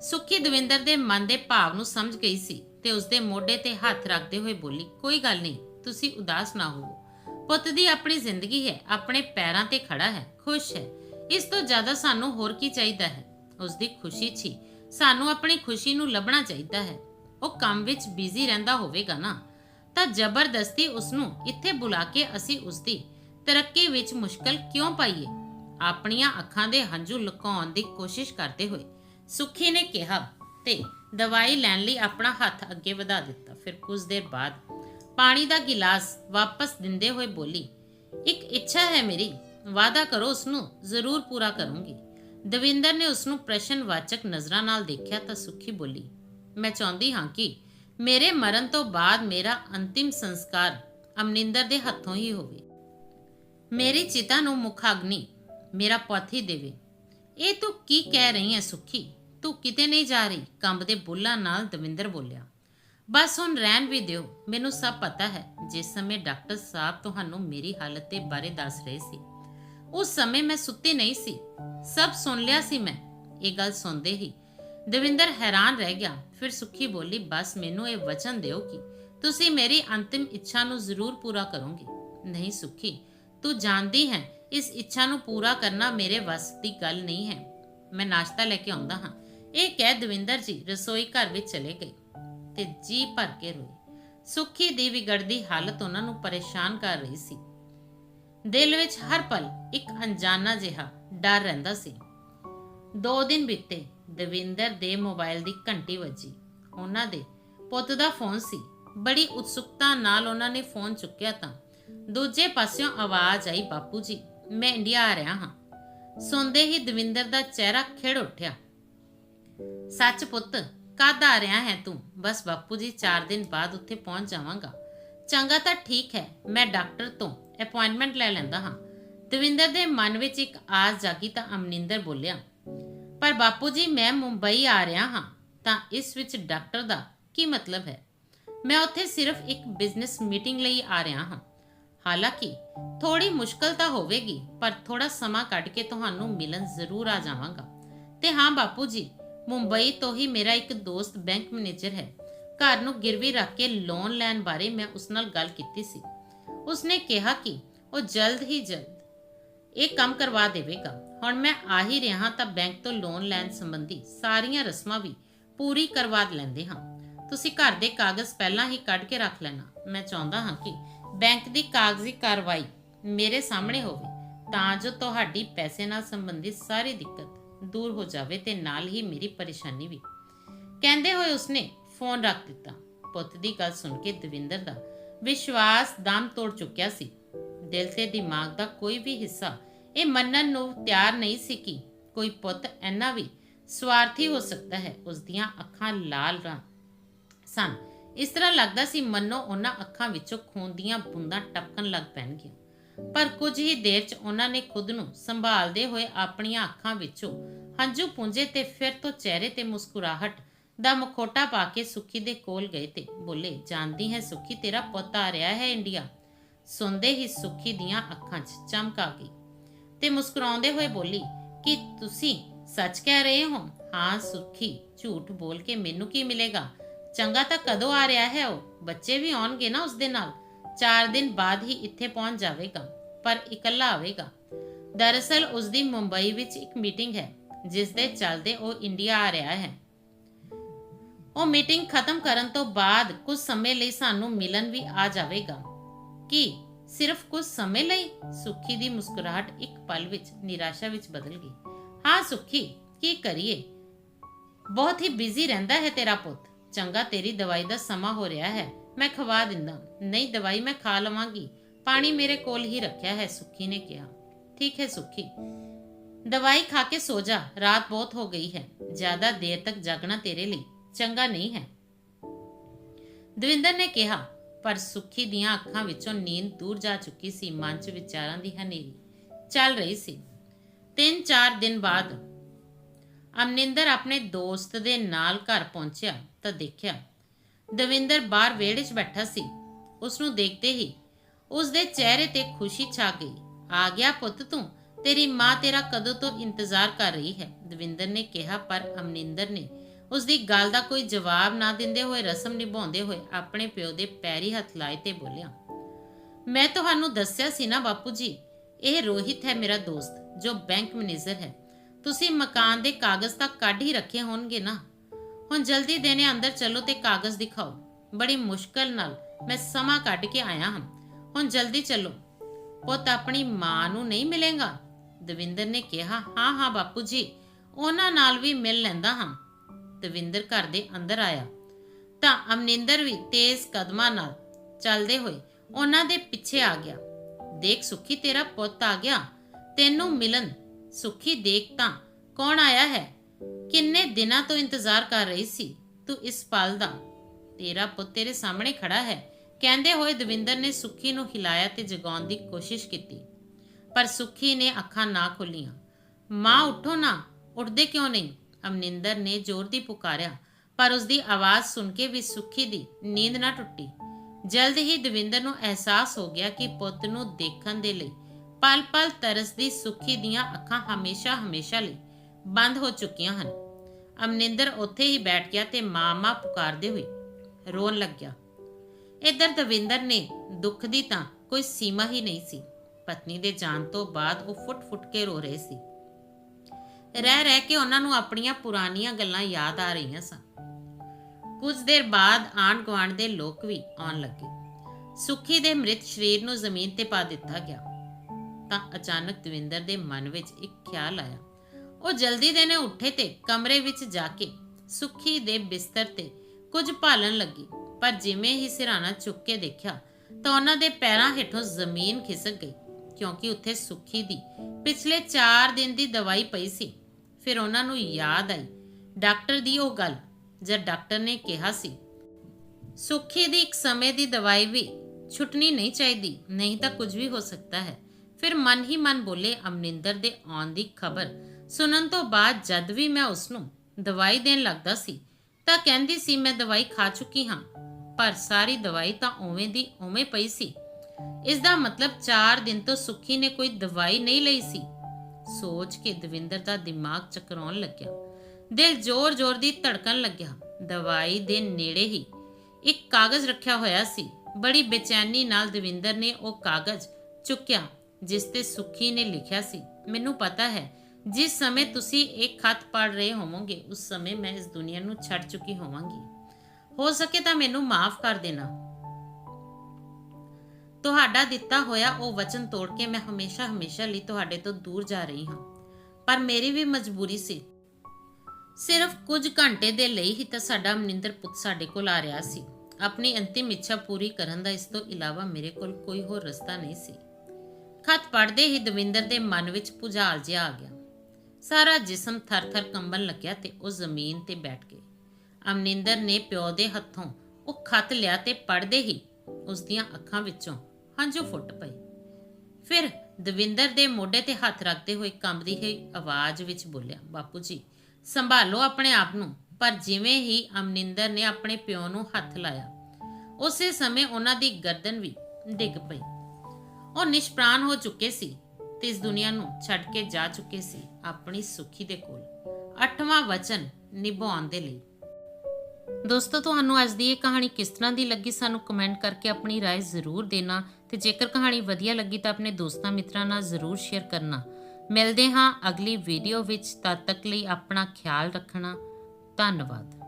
ਸੁੱਖੀ ਦਵਿੰਦਰ ਦੇ ਮਨ ਦੇ ਭਾਵ ਨੂੰ ਸਮਝ ਗਈ ਸੀ ਤੇ ਉਸਦੇ ਮੋਢੇ ਤੇ ਹੱਥ ਰੱਖਦੇ ਹੋਏ ਬੋਲੀ, ਕੋਈ ਗੱਲ ਨਹੀਂ, ਤੁਸੀਂ ਉਦਾਸ ਨਾ ਹੋਵੋ। ਪੁੱਤ ਦੀ ਆਪਣੀ ਜ਼ਿੰਦਗੀ ਹੈ, ਆਪਣੇ ਪੈਰਾਂ ਤੇ ਖੜਾ ਹੈ, ਖੁਸ਼ ਹੈ। ਇਸ ਤੋਂ ਜ਼ਿਆਦਾ ਸਾਨੂੰ ਹੋਰ ਕੀ ਚਾਹੀਦਾ ਹੈ? ਉਸ ਦੀ ਖੁਸ਼ੀ 'ਚ ਸਾਨੂੰ ਆਪਣੀ ਖੁਸ਼ੀ ਨੂੰ ਲੱਭਣਾ ਚਾਹੀਦਾ ਹੈ। ਉਹ ਕੰਮ ਵਿੱਚ ਬਿਜ਼ੀ ਰਹਿੰਦਾ ਹੋਵੇਗਾ ਨਾ। ਤਾਂ ਜ਼ਬਰਦਸਤੀ ਉਸ ਨੂੰ ਇੱਥੇ ਬੁਲਾ ਕੇ ਅਸੀਂ ਉਸ ਦੀ ਤਰੱਕੀ ਵਿੱਚ ਮੁਸ਼ਕਲ ਕਿਉਂ ਪਾਈਏ? ਆਪਣੀਆਂ ਅੱਖਾਂ ਦੇ ਹੰਝੂ ਲੁਕਾਉਣ ਦੀ ਕੋਸ਼ਿਸ਼ ਕਰਦੇ ਹੋਏ ਸੁਖੀ ਨੇ ਕਿਹਾ ਤੇ ਦਵਾਈ ਲੈਣ ਲਈ ਆਪਣਾ ਹੱਥ ਅੱਗੇ ਵਧਾ ਦਿੱਤਾ। ਫਿਰ ਕੁਝ ਦੇਰ ਬਾਅਦ ਪਾਣੀ ਦਾ ਗਿਲਾਸ ਵਾਪਸ ਦਿੰਦੇ ਹੋਏ ਬੋਲੀ, ਇੱਕ ਇੱਛਾ ਹੈ ਮੇਰੀ, ਵਾਅਦਾ ਕਰੋ ਉਸ ਨੂੰ ਜ਼ਰੂਰ ਪੂਰਾ ਕਰੂੰਗੀ। ਦਵਿੰਦਰ ਨੇ ਉਸ ਨੂੰ ਪ੍ਰਸ਼ਨਵਾਚਕ ਨਜ਼ਰਾਂ ਨਾਲ ਦੇਖਿਆ ਤਾਂ ਸੁਖੀ ਬੋਲੀ, ਮੈਂ ਚਾਹੁੰਦੀ ਹਾਂ ਕਿ ਮੇਰੇ ਮਰਨ ਤੋਂ ਬਾਅਦ ਮੇਰਾ ਅੰਤਿਮ ਸੰਸਕਾਰ ਅਮਨਿੰਦਰ ਦੇ ਹੱਥੋਂ ਹੀ ਹੋਵੇ। ਮੇਰੀ ਚਿਤਾ ਨੂੰ ਮੁਖਾਗਨੀ ਮੇਰਾ ਪੁੱਤ ਹੀ ਦੇਵੇ। ਇਹ ਤੂੰ ਕੀ ਕਹਿ ਰਹੀ ਹੈ ਸੁਖੀ? ਤੂੰ ਕਿਤੇ ਨਹੀਂ ਜਾ ਰਹੀ? ਕੰਬ ਦੇ ਬੁੱਲਾਂ ਨਾਲ ਦਵਿੰਦਰ ਬੋਲਿਆ, ਬਸ ਹੁਣ ਰਹਿਣ ਵੀ ਦਿਓ। ਮੈਨੂੰ ਸਭ ਪਤਾ ਹੈ, ਜਿਸ ਸਮੇਂ ਡਾਕਟਰ ਸਾਹਿਬ ਤੁਹਾਨੂੰ ਮੇਰੀ ਹਾਲਤ ਦੇ ਬਾਰੇ ਦੱਸ ਰਹੇ ਸੀ। ਉਸ ਸਮੇਂ ਮੈਂ ਸੁੱਤੀ ਨਹੀਂ ਸੀ ਸਭ ਸੁਣ ਲਿਆ ਸੀ ਮੈਂ ਇਹ ਗੱਲ ਸੁਣਦੇ ਹੀ ਦਵਿੰਦਰ ਹੈਰਾਨ ਰਹਿ ਗਿਆ ਫਿਰ ਸੁੱਖੀ ਬੋਲੀ ਬਸ ਮੈਨੂੰ ਇਹ ਵਚਨ ਦਿਓ ਕਿ ਤੁਸੀਂ ਮੇਰੀ ਅੰਤਿਮ ਇੱਛਾ ਨੂੰ ਜ਼ਰੂਰ ਪੂਰਾ ਕਰੋਗੇ ਨਹੀਂ ਸੁਖੀ ਤੂੰ ਜਾਣਦੀ ਹੈ ਇਸ ਇੱਛਾ ਨੂੰ ਪੂਰਾ ਕਰਨਾ ਮੇਰੇ ਵੱਸ ਦੀ ਗੱਲ ਨਹੀਂ ਹੈ ਮੈਂ ਨਾਸ਼ਤਾ ਲੈ ਕੇ ਆਉਂਦਾ ਹਾਂ ਇਹ ਕਹਿ ਦਵਿੰਦਰ ਜੀ ਰਸੋਈ ਘਰ ਵਿੱਚ ਚਲੇ ਗਏ ਤੇ ਜੀ ਭਰ ਕੇ ਰੋਏ ਸੁੱਖੀ ਦੀ ਵਿਗੜਦੀ ਹਾਲਤ ਉਹਨਾਂ ਨੂੰ ਪਰੇਸ਼ਾਨ ਕਰ ਰਹੀ ਸੀ ਦਿਲ ਵਿੱਚ ਹਰ ਪਲ ਇੱਕ ਅਣਜਾਣਾ ਜਿਹਾ ਡਰ ਰਹਿੰਦਾ ਸੀ। ਦੋ ਦਿਨ ਬੀਤੇ ਦਵਿੰਦਰ ਦੇ ਮੋਬਾਈਲ ਦੀ ਘੰਟੀ ਵੱਜੀ। ਉਹਨਾਂ ਦੇ ਪੁੱਤ ਦਾ ਫੋਨ ਸੀ। ਬੜੀ ਉਤਸੁਕਤਾ ਨਾਲ ਉਹਨਾਂ ਨੇ ਫੋਨ ਚੁੱਕਿਆ ਤਾਂ ਦੂਜੇ ਪਾਸਿਓਂ ਆਵਾਜ਼ ਆਈ, ਬਾਪੂ ਜੀ, ਮੈਂ ਇੰਡੀਆ ਆ ਰਿਹਾ ਹਾਂ। ਸੁਣਦੇ ਹੀ ਦਵਿੰਦਰ ਦਾ ਚਿਹਰਾ ਖਿੜ ਉੱਠਿਆ। ਸੱਚ ਪੁੱਤ ਕਦ ਆ ਰਿਹਾ ਹੈ ਤੂੰ? ਬਸ ਬਾਪੂ ਜੀ 4 ਦਿਨ ਬਾਅਦ ਉੱਥੇ ਪਹੁੰਚ ਜਾਵਾਂਗਾ। ਚੰਗਾ ਤਾਂ ਠੀਕ ਹੈ, ਮੈਂ ਡਾਕਟਰ ਤੋਂ ਅਪਾਇੰਟਮੈਂਟ ਲੈ ਲੈਂਦਾ ਹਾਂ। ਦਵਿੰਦਰ ਦੇ ਮਨ ਵਿੱਚ ਇੱਕ ਆਸ ਜਾਗੀ ਤਾਂ ਅਮਨਿੰਦਰ ਬੋਲਿਆ, ਪਰ ਬਾਪੂ ਜੀ ਮੈਂ ਮੁੰਬਈ ਆ ਰਿਹਾ ਹਾਂ, ਤਾਂ ਇਸ ਵਿੱਚ ਡਾਕਟਰ ਦਾ ਕੀ ਮਤਲਬ ਹੈ? ਮੈਂ ਉੱਥੇ ਸਿਰਫ ਇੱਕ ਬਿਜ਼ਨਸ ਮੀਟਿੰਗ ਲਈ ਆ ਰਿਹਾ ਹਾਂ। ਹਾਲਾਂਕਿ ਥੋੜੀ ਮੁਸ਼ਕਲ ਤਾਂ ਹੋਵੇਗੀ, ਪਰ ਥੋੜਾ ਸਮਾਂ ਕੱਢ ਕੇ ਤੁਹਾਨੂੰ ਮਿਲਣ ਜ਼ਰੂਰ ਆ ਜਾਵਾਂਗਾ। ਤੇ ਹਾਂ ਬਾਪੂ ਜੀ ਮੁੰਬਈ ਤੋਂ ਹੀ ਮੇਰਾ ਇੱਕ ਦੋਸਤ ਬੈਂਕ ਮੈਨੇਜਰ ਹੈ। ਘਰ ਨੂੰ ਗਿਰਵੀ ਰੱਖ ਕੇ ਲੋਨ ਲੈਣ ਬਾਰੇ ਮੈਂ ਉਸ ਨਾਲ ਗੱਲ ਕੀਤੀ ਸੀ। ਉਸਨੇ ਕਿਹਾ ਕਿ ਉਹ ਜਲਦ ਹੀ ਜਲਦ ਇਹ ਕੰਮ ਕਰਵਾ ਦੇਵੇਗਾ। ਹੁਣ ਮੈਂ ਆ ਹੀ ਰਿਹਾ ਤਾਂ ਬੈਂਕ ਤੋਂ ਲੋਨ ਲੈਣ ਸੰਬੰਧੀ ਸਾਰੀਆਂ ਰਸਮਾਂ ਵੀ ਪੂਰੀ ਕਰਵਾ ਲੈਂਦੇ ਹਾਂ। ਤੁਸੀਂ ਘਰ ਦੇ ਕਾਗਜ਼ ਪਹਿਲਾਂ ਹੀ ਕੱਢ ਕੇ ਰੱਖ ਲੈਣਾ। ਮੈਂ ਚਾਹੁੰਦਾ ਹਾਂ ਕਿ ਬੈਂਕ ਦੀ ਕਾਗਜ਼ੀ ਕਾਰਵਾਈ ਮੇਰੇ ਸਾਹਮਣੇ ਹੋਵੇ ਤਾਂ ਜੋ ਤੁਹਾਡੀ ਪੈਸੇ ਨਾਲ ਸੰਬੰਧਿਤ ਸਾਰੀ ਦਿੱਕਤ ਦੂਰ ਹੋ ਜਾਵੇ ਤੇ ਨਾਲ ਹੀ ਮੇਰੀ ਪਰੇਸ਼ਾਨੀ ਵੀ। ਕਹਿੰਦੇ ਹੋਏ ਉਸਨੇ ਫੋਨ ਰੱਖ ਦਿੱਤਾ। ਪੁੱਤ ਦੀ ਗੱਲ ਸੁਣ ਕੇ ਦਵਿੰਦਰ ਦਾ ਵਿਸ਼ਵਾਸ ਦਮ ਤੋੜ ਚੁੱਕਿਆ ਸੀ। ਦਿਲ ਤੇ ਦਿਮਾਗ ਦਾ ਕੋਈ ਵੀ ਹਿੱਸਾ ਇਹ ਮੰਨਣ ਨੂੰ ਤਿਆਰ ਨਹੀਂ ਸੀ ਕਿ ਕੋਈ ਪੁੱਤ ਇੰਨਾ ਵੀ ਸਵਾਰਥੀ ਹੋ ਸਕਦਾ ਹੈ ਉਸ ਦੀਆਂ ਅੱਖਾਂ ਲਾਲ ਰਾਂ ਸਨ। ਇਸ ਤਰ੍ਹਾਂ ਲੱਗਦਾ ਸੀ ਮੰਨੋ ਉਹਨਾਂ ਅੱਖਾਂ ਵਿੱਚੋਂ ਖੂਨ ਦੀਆਂ ਬੂੰਦਾਂ ਟਪਕਣ ਲੱਗ ਪੈਣਗੀਆਂ। ਪਰ ਕੁਝ ਹੀ ਦੇਰ 'ਚ ਉਹਨਾਂ ਨੇ ਖੁਦ ਨੂੰ ਸੰਭਾਲਦੇ ਹੋਏ ਆਪਣੀਆਂ ਅੱਖਾਂ ਵਿੱਚੋਂ ਹੰਝੂ ਪੁੰਝੇ ਤੇ ਫਿਰ ਤੋਂ ਚਿਹਰੇ ਤੇ ਮੁਸਕਰਾਹਟ ਦਾ ਮਖੋਟਾ ਪਾ ਕੇ ਸੁੱਖੀ ਦੇ ਕੋਲ ਗਏ ਤੇ ਬੋਲੇ, ਜਾਣਦੀ ਹੈ ਸੁੱਖੀ, ਤੇਰਾ ਪੁੱਤ ਆ ਰਿਹਾ ਹੈ ਇੰਡੀਆ। ਸੁਣਦੇ ਹੀ ਸੁੱਖੀ ਦੀਆਂ ਅੱਖਾਂ 'ਚ ਚਮਕ ਆ ਗਈ ਤੇ ਮੁਸਕਰਾਉਂਦੇ ਹੋਏ ਬੋਲੀ, ਕਿ ਤੁਸੀਂ ਸੱਚ ਕਹਿ ਰਹੇ ਹੋ? ਹਾਂ ਸੁੱਖੀ, ਝੂਠ ਬੋਲ ਕੇ ਮੈਨੂੰ ਕੀ ਮਿਲੇਗਾ? ਚੰਗਾ ਤਾਂ ਕਦੋਂ ਆ ਰਿਹਾ ਹੈ ਉਹ? ਬੱਚੇ ਵੀ ਆਉਣਗੇ ਨਾ ਉਸ ਦੇ ਨਾਲ। 4 ਦਿਨ ਬਾਅਦ ਹੀ ਇੱਥੇ ਪਹੁੰਚ ਜਾਵੇਗਾ, ਪਰ ਇਕੱਲਾ ਆਵੇਗਾ। ਦਰਅਸਲ ਉਸ ਦੀ ਮੁੰਬਈ ਵਿੱਚ ਇੱਕ ਮੀਟਿੰਗ ਹੈ, ਜਿਸ ਦੇ ਚੱਲਦੇ ਉਹ ਇੰਡੀਆ ਆ ਰਿਹਾ ਹੈ। ਉਹ ਮੀਟਿੰਗ ਖਤਮ ਕਰਨ ਤੋਂ ਬਾਅਦ ਕੁਝ ਸਮੇਂ ਲਈ ਸਾਨੂੰ ਮਿਲਣ ਵੀ ਆ ਜਾਵੇਗਾ। ਕੀ ਸਿਰਫ ਕੁਝ ਸਮੇਂ ਲਈ? ਸੁੱਖੀ ਦੀ ਮੁਸਕਰਾਹਟ ਇੱਕ ਪਲ ਵਿੱਚ, ਨਿਰਾਸ਼ਾ ਵਿੱਚ ਬਦਲ ਗਈ। ਹਾਂ ਸੁੱਖੀ, ਕੀ ਕਰੀਏ? ਬਹੁਤ ਹੀ ਬਿਜ਼ੀ ਰਹਿੰਦਾ ਹੈ ਤੇਰਾ ਪੁੱਤ। ਚੰਗਾ ਤੇਰੀ ਦਵਾਈ ਦਾ ਸਮਾਂ ਹੋ ਰਿਹਾ ਹੈ। ਮੈਂ ਖਵਾ ਦਿੰਦਾ। ਨਹੀਂ ਦਵਾਈ ਮੈਂ ਖਾ ਲਵਾਂਗੀ। ਪਾਣੀ ਮੇਰੇ ਕੋਲ ਹੀ ਰੱਖਿਆ ਹੈ, ਸੁੱਖੀ ਨੇ ਕਿਹਾ। ਠੀਕ ਹੈ ਸੁੱਖੀ। ਦਵਾਈ ਖਾ ਕੇ ਸੋ ਜਾ। ਰਾਤ ਬਹੁਤ ਹੋ ਗਈ ਹੈ। ਜ਼ਿਆਦਾ ਦੇਰ ਤੱਕ ਜਾਗਣਾ ਤੇਰੇ ਲਈ। ਚੰਗਾ ਨਹੀਂ ਹੈ। ਦਵਿੰਦਰ ਨੇ ਕਿਹਾ, ਪਰ ਸੁੱਖੀ ਦੀਆਂ ਅੱਖਾਂ ਵਿੱਚੋਂ ਨੀਂਦ ਦੂਰ ਜਾ ਚੁੱਕੀ ਸੀ, ਮਨ 'ਚ ਵਿਚਾਰਾਂ ਦੀ ਹਨੇਰੀ ਚੱਲ ਰਹੀ ਸੀ। ਤਿੰਨ ਚਾਰ ਦਿਨ ਬਾਅਦ ਅਮਨਿੰਦਰ ਆਪਣੇ ਦੋਸਤ ਦੇ ਨਾਲ ਘਰ ਪਹੁੰਚਿਆ ਤਾਂ ਦੇਖਿਆ, ਦਵਿੰਦਰ ਬਾਹਰ ਵਿਹੜੇ 'ਚ ਬੈਠਾ ਸੀ। ਉਸ ਨੂੰ ਦੇਖਦੇ ਹੀ ਉਸ ਦੇ ਚਿਹਰੇ ਤੇ ਖੁਸ਼ੀ ਛਾ ਗਈ। ਆ ਗਿਆ ਪੁੱਤ ਤੂੰ, ਤੇਰੀ ਮਾਂ ਤੇਰਾ ਕਦੋਂ ਤੋਂ ਇੰਤਜ਼ਾਰ ਕਰ ਰਹੀ ਹੈ? ਦਵਿੰਦਰ ਨੇ ਕਿਹਾ, ਪਰ ਅਮਨਿੰਦਰ ਨੇ ਉਸ ਦੀ ਗੱਲ ਦਾ ਕੋਈ ਜਵਾਬ ਨਾ ਦਿੰਦੇ ਹੋਏ ਰਸਮ ਨਿਭਾਉਂਦੇ ਹੋਏ ਆਪਣੇ ਪਿਓ ਦੇ ਪੈਰੀ ਹੱਥ ਲਾਏ ਤੇ ਬੋਲਿਆ, ਮੈਂ ਤੁਹਾਨੂੰ ਦੱਸਿਆ ਸੀ ਨਾ ਬਾਪੂ ਜੀ, ਇਹ ਰੋਹਿਤ ਹੈ ਮੇਰਾ ਦੋਸਤ, ਜੋ ਬੈਂਕ ਮੈਨੇਜਰ ਹੈ। ਤੁਸੀਂ ਮਕਾਨ ਦੇ ਕਾਗਜ਼ ਤਾਂ ਕੱਢ ਹੀ ਰੱਖੇ ਹੋਣਗੇ ਨਾ। ਹੁਣ ਜਲਦੀ ਦੇਨੇ ਅੰਦਰ ਚੱਲੋ ਤੇ ਕਾਗਜ਼ ਦਿਖਾਓ। ਬੜੀ ਮੁਸ਼ਕਲ ਨਾਲ ਮੈਂ ਸਮਾਂ ਕੱਢ ਕੇ ਆਇਆ ਹਾਂ। ਹੁਣ ਜਲਦੀ ਚੱਲੋ। ਪੁੱਤ ਆਪਣੀ ਮਾਂ ਨੂੰ ਨਹੀਂ ਮਿਲੇਗਾ? ਦਵਿੰਦਰ ਨੇ ਕਿਹਾ, ਹਾਂ ਹਾਂ ਬਾਪੂ ਜੀ, ਉਹਨਾਂ ਨਾਲ ਵੀ ਮਿਲ ਲੈਂਦਾ ਹਾਂ। ਦਵਿੰਦਰ ਘਰ ਦੇ ਅੰਦਰ ਆਇਆ। ਤਾਂ ਅਮਨਿੰਦਰ ਵੀ ਤੇਜ਼ ਕਦਮਾਂ ਨਾਲ ਚੱਲਦੇ ਹੋਏ ਉਹਨਾਂ ਦੇ ਪਿੱਛੇ ਆ ਗਿਆ। ਦੇਖ ਸੁਖੀ, ਤੇਰਾ ਪੁੱਤ ਆ ਗਿਆ। ਤੈਨੂੰ ਮਿਲਣ ਸੁਖੀ ਦੇਖ ਤਾਂ ਕੌਣ ਆਇਆ ਹੈ? ਕਿੰਨੇ ਦਿਨਾਂ ਤੋਂ ਇੰਤਜ਼ਾਰ ਕਰ ਰਹੀ ਸੀ ਤੂੰ ਇਸ ਪਲ ਦਾ? ਤੇਰਾ ਪੁੱਤ ਤੇਰੇ ਸਾਹਮਣੇ ਖੜਾ ਹੈ। ਕਹਿੰਦੇ ਹੋਏ ਦਵਿੰਦਰ ਨੇ ਸੁਖੀ ਨੂੰ ਹਿਲਾਇਆ ਤੇ ਜਗਾਉਣ ਦੀ ਕੋਸ਼ਿਸ਼ ਕੀਤੀ। ਪਰ ਸੁਖੀ ਨੇ ਅੱਖਾਂ ਨਾ ਖੋਲੀਆਂ ਮਾਂ, ਉਠੋ ਨਾ। ਉੱਠਦੇ ਕਿਉਂ ਨਹੀਂ? ਅਮਨਿੰਦਰ ਨੇ ਜ਼ੋਰ ਦੀ ਪੁਕਾਰਿਆ, ਪਰ ਉਸ ਦੀ ਆਵਾਜ਼ ਸੁਣ ਕੇ ਵੀ ਸੁਖੀ ਦੀ ਨੀਂਦ ਨਾ ਟੁੱਟੀ। ਜਲਦ ਹੀ ਦਵਿੰਦਰ ਨੂੰ ਅਹਿਸਾਸ ਹੋ ਗਿਆ ਕਿ ਪੁੱਤ ਨੂੰ ਦੇਖਣ ਦੇ ਲਈ ਪਲ-ਪਲ ਤਰਸਦੀ ਸੁਖੀ ਦੀਆਂ ਅੱਖਾਂ ਹਮੇਸ਼ਾ-ਹਮੇਸ਼ਾ ਲਈ ਬੰਦ ਹੋ ਚੁੱਕੀਆਂ ਹਨ। ਅਮਨਿੰਦਰ ਉੱਥੇ ਹੀ ਬੈਠ ਗਿਆ ਤੇ ਮਾਂ-ਮਾਂ ਪੁਕਾਰਦੇ ਹੋਏ ਰੋਣ ਲੱਗਿਆ। ਇੱਧਰ ਦਵਿੰਦਰ ਨੇ ਦੁੱਖ ਦੀ ਤਾਂ ਕੋਈ ਸੀਮਾ ਹੀ ਨਹੀਂ ਸੀ। ਪਤਨੀ ਦੇ ਜਾਣ ਤੋਂ ਬਾਅਦ ਉਹ ਫੁੱਟ-ਫੁੱਟ ਕੇ ਰੋ ਰਹੇ ਸੀ। ਰਹਿ ਰਹਿ ਕੇ ਉਹਨਾਂ ਨੂੰ ਆਪਣੀਆਂ ਪੁਰਾਣੀਆਂ ਗੱਲਾਂ ਯਾਦ ਆ ਰਹੀਆਂ ਸਨ। ਕੁਝ ਦੇਰ ਬਾਅਦ ਆਂਢ ਗੁਆਂਢ ਦੇ ਲੋਕ ਵੀ ਆਉਣ ਲੱਗੇ। ਸੁਖੀ ਦੇ ਮ੍ਰਿਤ ਸਰੀਰ ਨੂੰ ਜ਼ਮੀਨ ਤੇ ਪਾ ਦਿੱਤਾ ਗਿਆ। ਤਾਂ ਅਚਾਨਕ ਦਵਿੰਦਰ ਦੇ ਮਨ ਵਿੱਚ ਇੱਕ ਖਿਆਲ ਆਇਆ। ਉਹ ਜਲਦੀ ਦੇ ਨੇ ਉੱਠੇ ਤੇ ਕਮਰੇ ਵਿੱਚ ਜਾ ਕੇ ਸੁਖੀ ਦੇ ਬਿਸਤਰ ਤੇ ਕੁਝ ਭਾਲਣ ਲੱਗੀ। ਪਰ ਜਿਵੇਂ ਹੀ ਸਿਰਾਣਾ ਚੁੱਕ ਕੇ ਦੇਖਿਆ, ਤਾਂ ਉਹਨਾਂ ਦੇ ਪੈਰਾਂ ਹੇਠੋਂ ਜ਼ਮੀਨ ਖਿਸਕ ਗਈ। ਕਿਉਂਕਿ ਉੱਥੇ ਸੁਖੀ ਦੀ ਪਿਛਲੇ 4 ਦਿਨ ਦੀ ਦਵਾਈ ਪਈ ਸੀ। ਫਿਰ ਉਹਨਾਂ ਨੂੰ ਯਾਦ ਆਈ। ਡਾਕਟਰ ਦੀ ਉਹ ਗੱਲ, ਜਦ ਡਾਕਟਰ ਨੇ ਕਿਹਾ ਸੀ, ਸੁਖੀ ਦੀ ਇੱਕ ਸਮੇਂ ਦੀ ਦਵਾਈ ਵੀ ਛੁੱਟਣੀ ਨਹੀਂ ਚਾਹੀਦੀ, ਨਹੀਂ ਤਾਂ ਕੁਝ ਵੀ ਹੋ ਸਕਦਾ ਹੈ। ਫਿਰ ਮਨ ਹੀ ਮਨ ਬੋਲੇ, ਅਮਨਿੰਦਰ ਦੇ ਆਉਣ ਦੀ ਖਬਰ ਸੁਣਨ ਤੋਂ ਬਾਅਦ ਜਦ ਵੀ ਮੈਂ ਉਸ ਨੂੰ ਦਵਾਈ ਦੇਣ ਲੱਗਦਾ ਸੀ, ਤਾਂ ਕਹਿੰਦੀ ਸੀ, ਮੈਂ ਦਵਾਈ ਖਾ ਚੁੱਕੀ ਹਾਂ, ਪਰ ਸਾਰੀ ਦਵਾਈ ਤਾਂ ਉਵੇਂ ਦੀ ਉਵੇਂ ਪਈ ਸੀ। ਇਸ ਦਾ ਮਤਲਬ 4 ਦਿਨ ਤੋਂ ਸੁੱਖੀ ਨੇ ਕੋਈ ਦਵਾਈ ਨਹੀਂ ਲਈ ਸੀ। ਸੋਚ ਕੇ ਦਵਿੰਦਰ ਦਾ ਦਿਮਾਗ ਚਕਰਾਉਣ ਲੱਗਿਆ। ਦਿਲ ਜ਼ੋਰ-ਜ਼ੋਰ ਦੀ ਧੜਕਣ ਲੱਗਿਆ। ਦਵਾਈ ਦੇ ਨੇੜੇ ਹੀ ਇੱਕ ਕਾਗਜ਼ ਰੱਖਿਆ ਹੋਇਆ ਸੀ। ਬੜੀ ਬੇਚੈਨੀ ਨਾਲ ਦਵਿੰਦਰ ਨੇ ਉਹ ਕਾਗਜ਼ ਚੁੱਕਿਆ, ਜਿਸ ਤੇ ਸੁਖੀ ਨੇ ਲਿਖਿਆ ਸੀ, ਮੈਨੂੰ ਪਤਾ ਹੈ, ਜਿਸ ਸਮੇਂ ਤੁਸੀਂ ਇਹ ਖਤ ਪੜ ਰਹੇ ਹੋਵੋਗੇ, ਉਸ ਸਮੇਂ ਮੈਂ ਇਸ ਦੁਨੀਆ ਨੂੰ ਛੱਡ ਚੁੱਕੀ ਹੋਵਾਂਗੀ। ਹੋ ਸਕੇ ਤਾਂ ਮੈਨੂੰ ਮਾਫ ਕਰ ਦੇਣਾ। ਤੁਹਾਡਾ ਦਿੱਤਾ ਹੋਇਆ ਉਹ ਵਚਨ ਤੋੜ ਕੇ ਮੈਂ ਹਮੇਸ਼ਾ ਹਮੇਸ਼ਾ ਲਈ ਤੁਹਾਡੇ ਤੋਂ ਦੂਰ ਜਾ ਰਹੀ ਹਾਂ। ਪਰ ਮੇਰੀ ਵੀ ਮਜਬੂਰੀ ਸੀ। ਸਿਰਫ ਕੁਝ ਘੰਟੇ ਦੇ ਲਈ ਹੀ ਤਾਂ ਸਾਡਾ ਮਨਿੰਦਰ ਪੁੱਤ ਸਾਡੇ ਕੋਲ ਆ ਰਿਹਾ ਸੀ। ਆਪਣੀ ਅੰਤਿਮ ਇੱਛਾ ਪੂਰੀ ਕਰਨ ਦਾ ਇਸ ਤੋਂ ਇਲਾਵਾ ਮੇਰੇ ਕੋਲ ਕੋਈ ਹੋਰ ਰਸਤਾ ਨਹੀਂ ਸੀ। ਖਤ ਪੜ੍ਹਦੇ ਹੀ ਦਵਿੰਦਰ ਦੇ ਮਨ ਵਿੱਚ ਪੁਜਾਲ ਜਿਹਾ ਆ ਗਿਆ। ਸਾਰਾ ਜਿਸਮ ਥਰ-ਥਰ ਕੰਬਣ ਲੱਗਿਆ ਤੇ ਉਹ ਜ਼ਮੀਨ ਤੇ ਬੈਠ ਗਏ ਅਮਨਿੰਦਰ ਨੇ ਪਿਓ ਦੇ ਹੱਥੋਂ ਉਹ ਖਤ ਲਿਆ ਤੇ ਪੜ੍ਹਦੇ ਹੀ ਉਸ ਦੀਆਂ ਅੱਖਾਂ ਵਿੱਚੋਂ ਹੰਝੂ ਫੁੱਟ ਪਏ ਫਿਰ ਦਵਿੰਦਰ ਦੇ ਮੋਢੇ ਤੇ ਹੱਥ ਰੱਖਦੇ ਹੋਏ ਕੰਬਦੀ ਹੋਈ ਆਵਾਜ਼ ਵਿੱਚ ਬੋਲਿਆ, ਬਾਪੂ ਜੀ, ਸੰਭਾਲੋ ਆਪਣੇ ਆਪ ਨੂੰ, ਪਰ ਜਿਵੇਂ ਹੀ ਅਮਨਿੰਦਰ ਨੇ ਆਪਣੇ ਪਿਓ ਨੂੰ ਹੱਥ ਲਾਇਆ, ਉਸੇ ਸਮੇਂ ਉਹਨਾਂ ਦੀ ਗਰਦਨ ਵੀ ਡਿੱਗ ਪਈ। ਉਹ ਨਿਸ਼ਪ੍ਰਾਨ ਹੋ ਚੁੱਕੇ ਸੀ ਤੇ ਇਸ ਦੁਨੀਆ ਨੂੰ ਛੱਡ ਕੇ ਜਾ ਚੁੱਕੇ ਸੀ ਆਪਣੀ ਸੁਖੀ ਦੇ ਕੋਲ। ਅੱਠਵਾਂ ਵਚਨ ਨਿਭਾਉਣ ਦੇ ਲਈ। ਦੋਸਤੋ ਤੁਹਾਨੂੰ ਅੱਜ ਦੀ ਇਹ ਕਹਾਣੀ ਕਿਸ ਤਰ੍ਹਾਂ ਦੀ ਲੱਗੀ ਸਾਨੂੰ ਕਮੈਂਟ ਕਰਕੇ ਆਪਣੀ رائے ਜ਼ਰੂਰ ਦੇਣਾ ਤੇ ਜੇਕਰ ਕਹਾਣੀ ਵਧੀਆ ਲੱਗੀ ਤਾਂ ਆਪਣੇ ਦੋਸਤਾਂ ਮਿੱਤਰਾਂ ਨਾਲ ਜ਼ਰੂਰ ਸ਼ੇਅਰ ਕਰਨਾ ਮਿਲਦੇ ਹਾਂ ਅਗਲੀ ਵੀਡੀਓ ਵਿੱਚ ਤਦ ਤੱਕ ਲਈ ਆਪਣਾ ਖਿਆਲ ਰੱਖਣਾ ਧੰਨਵਾਦ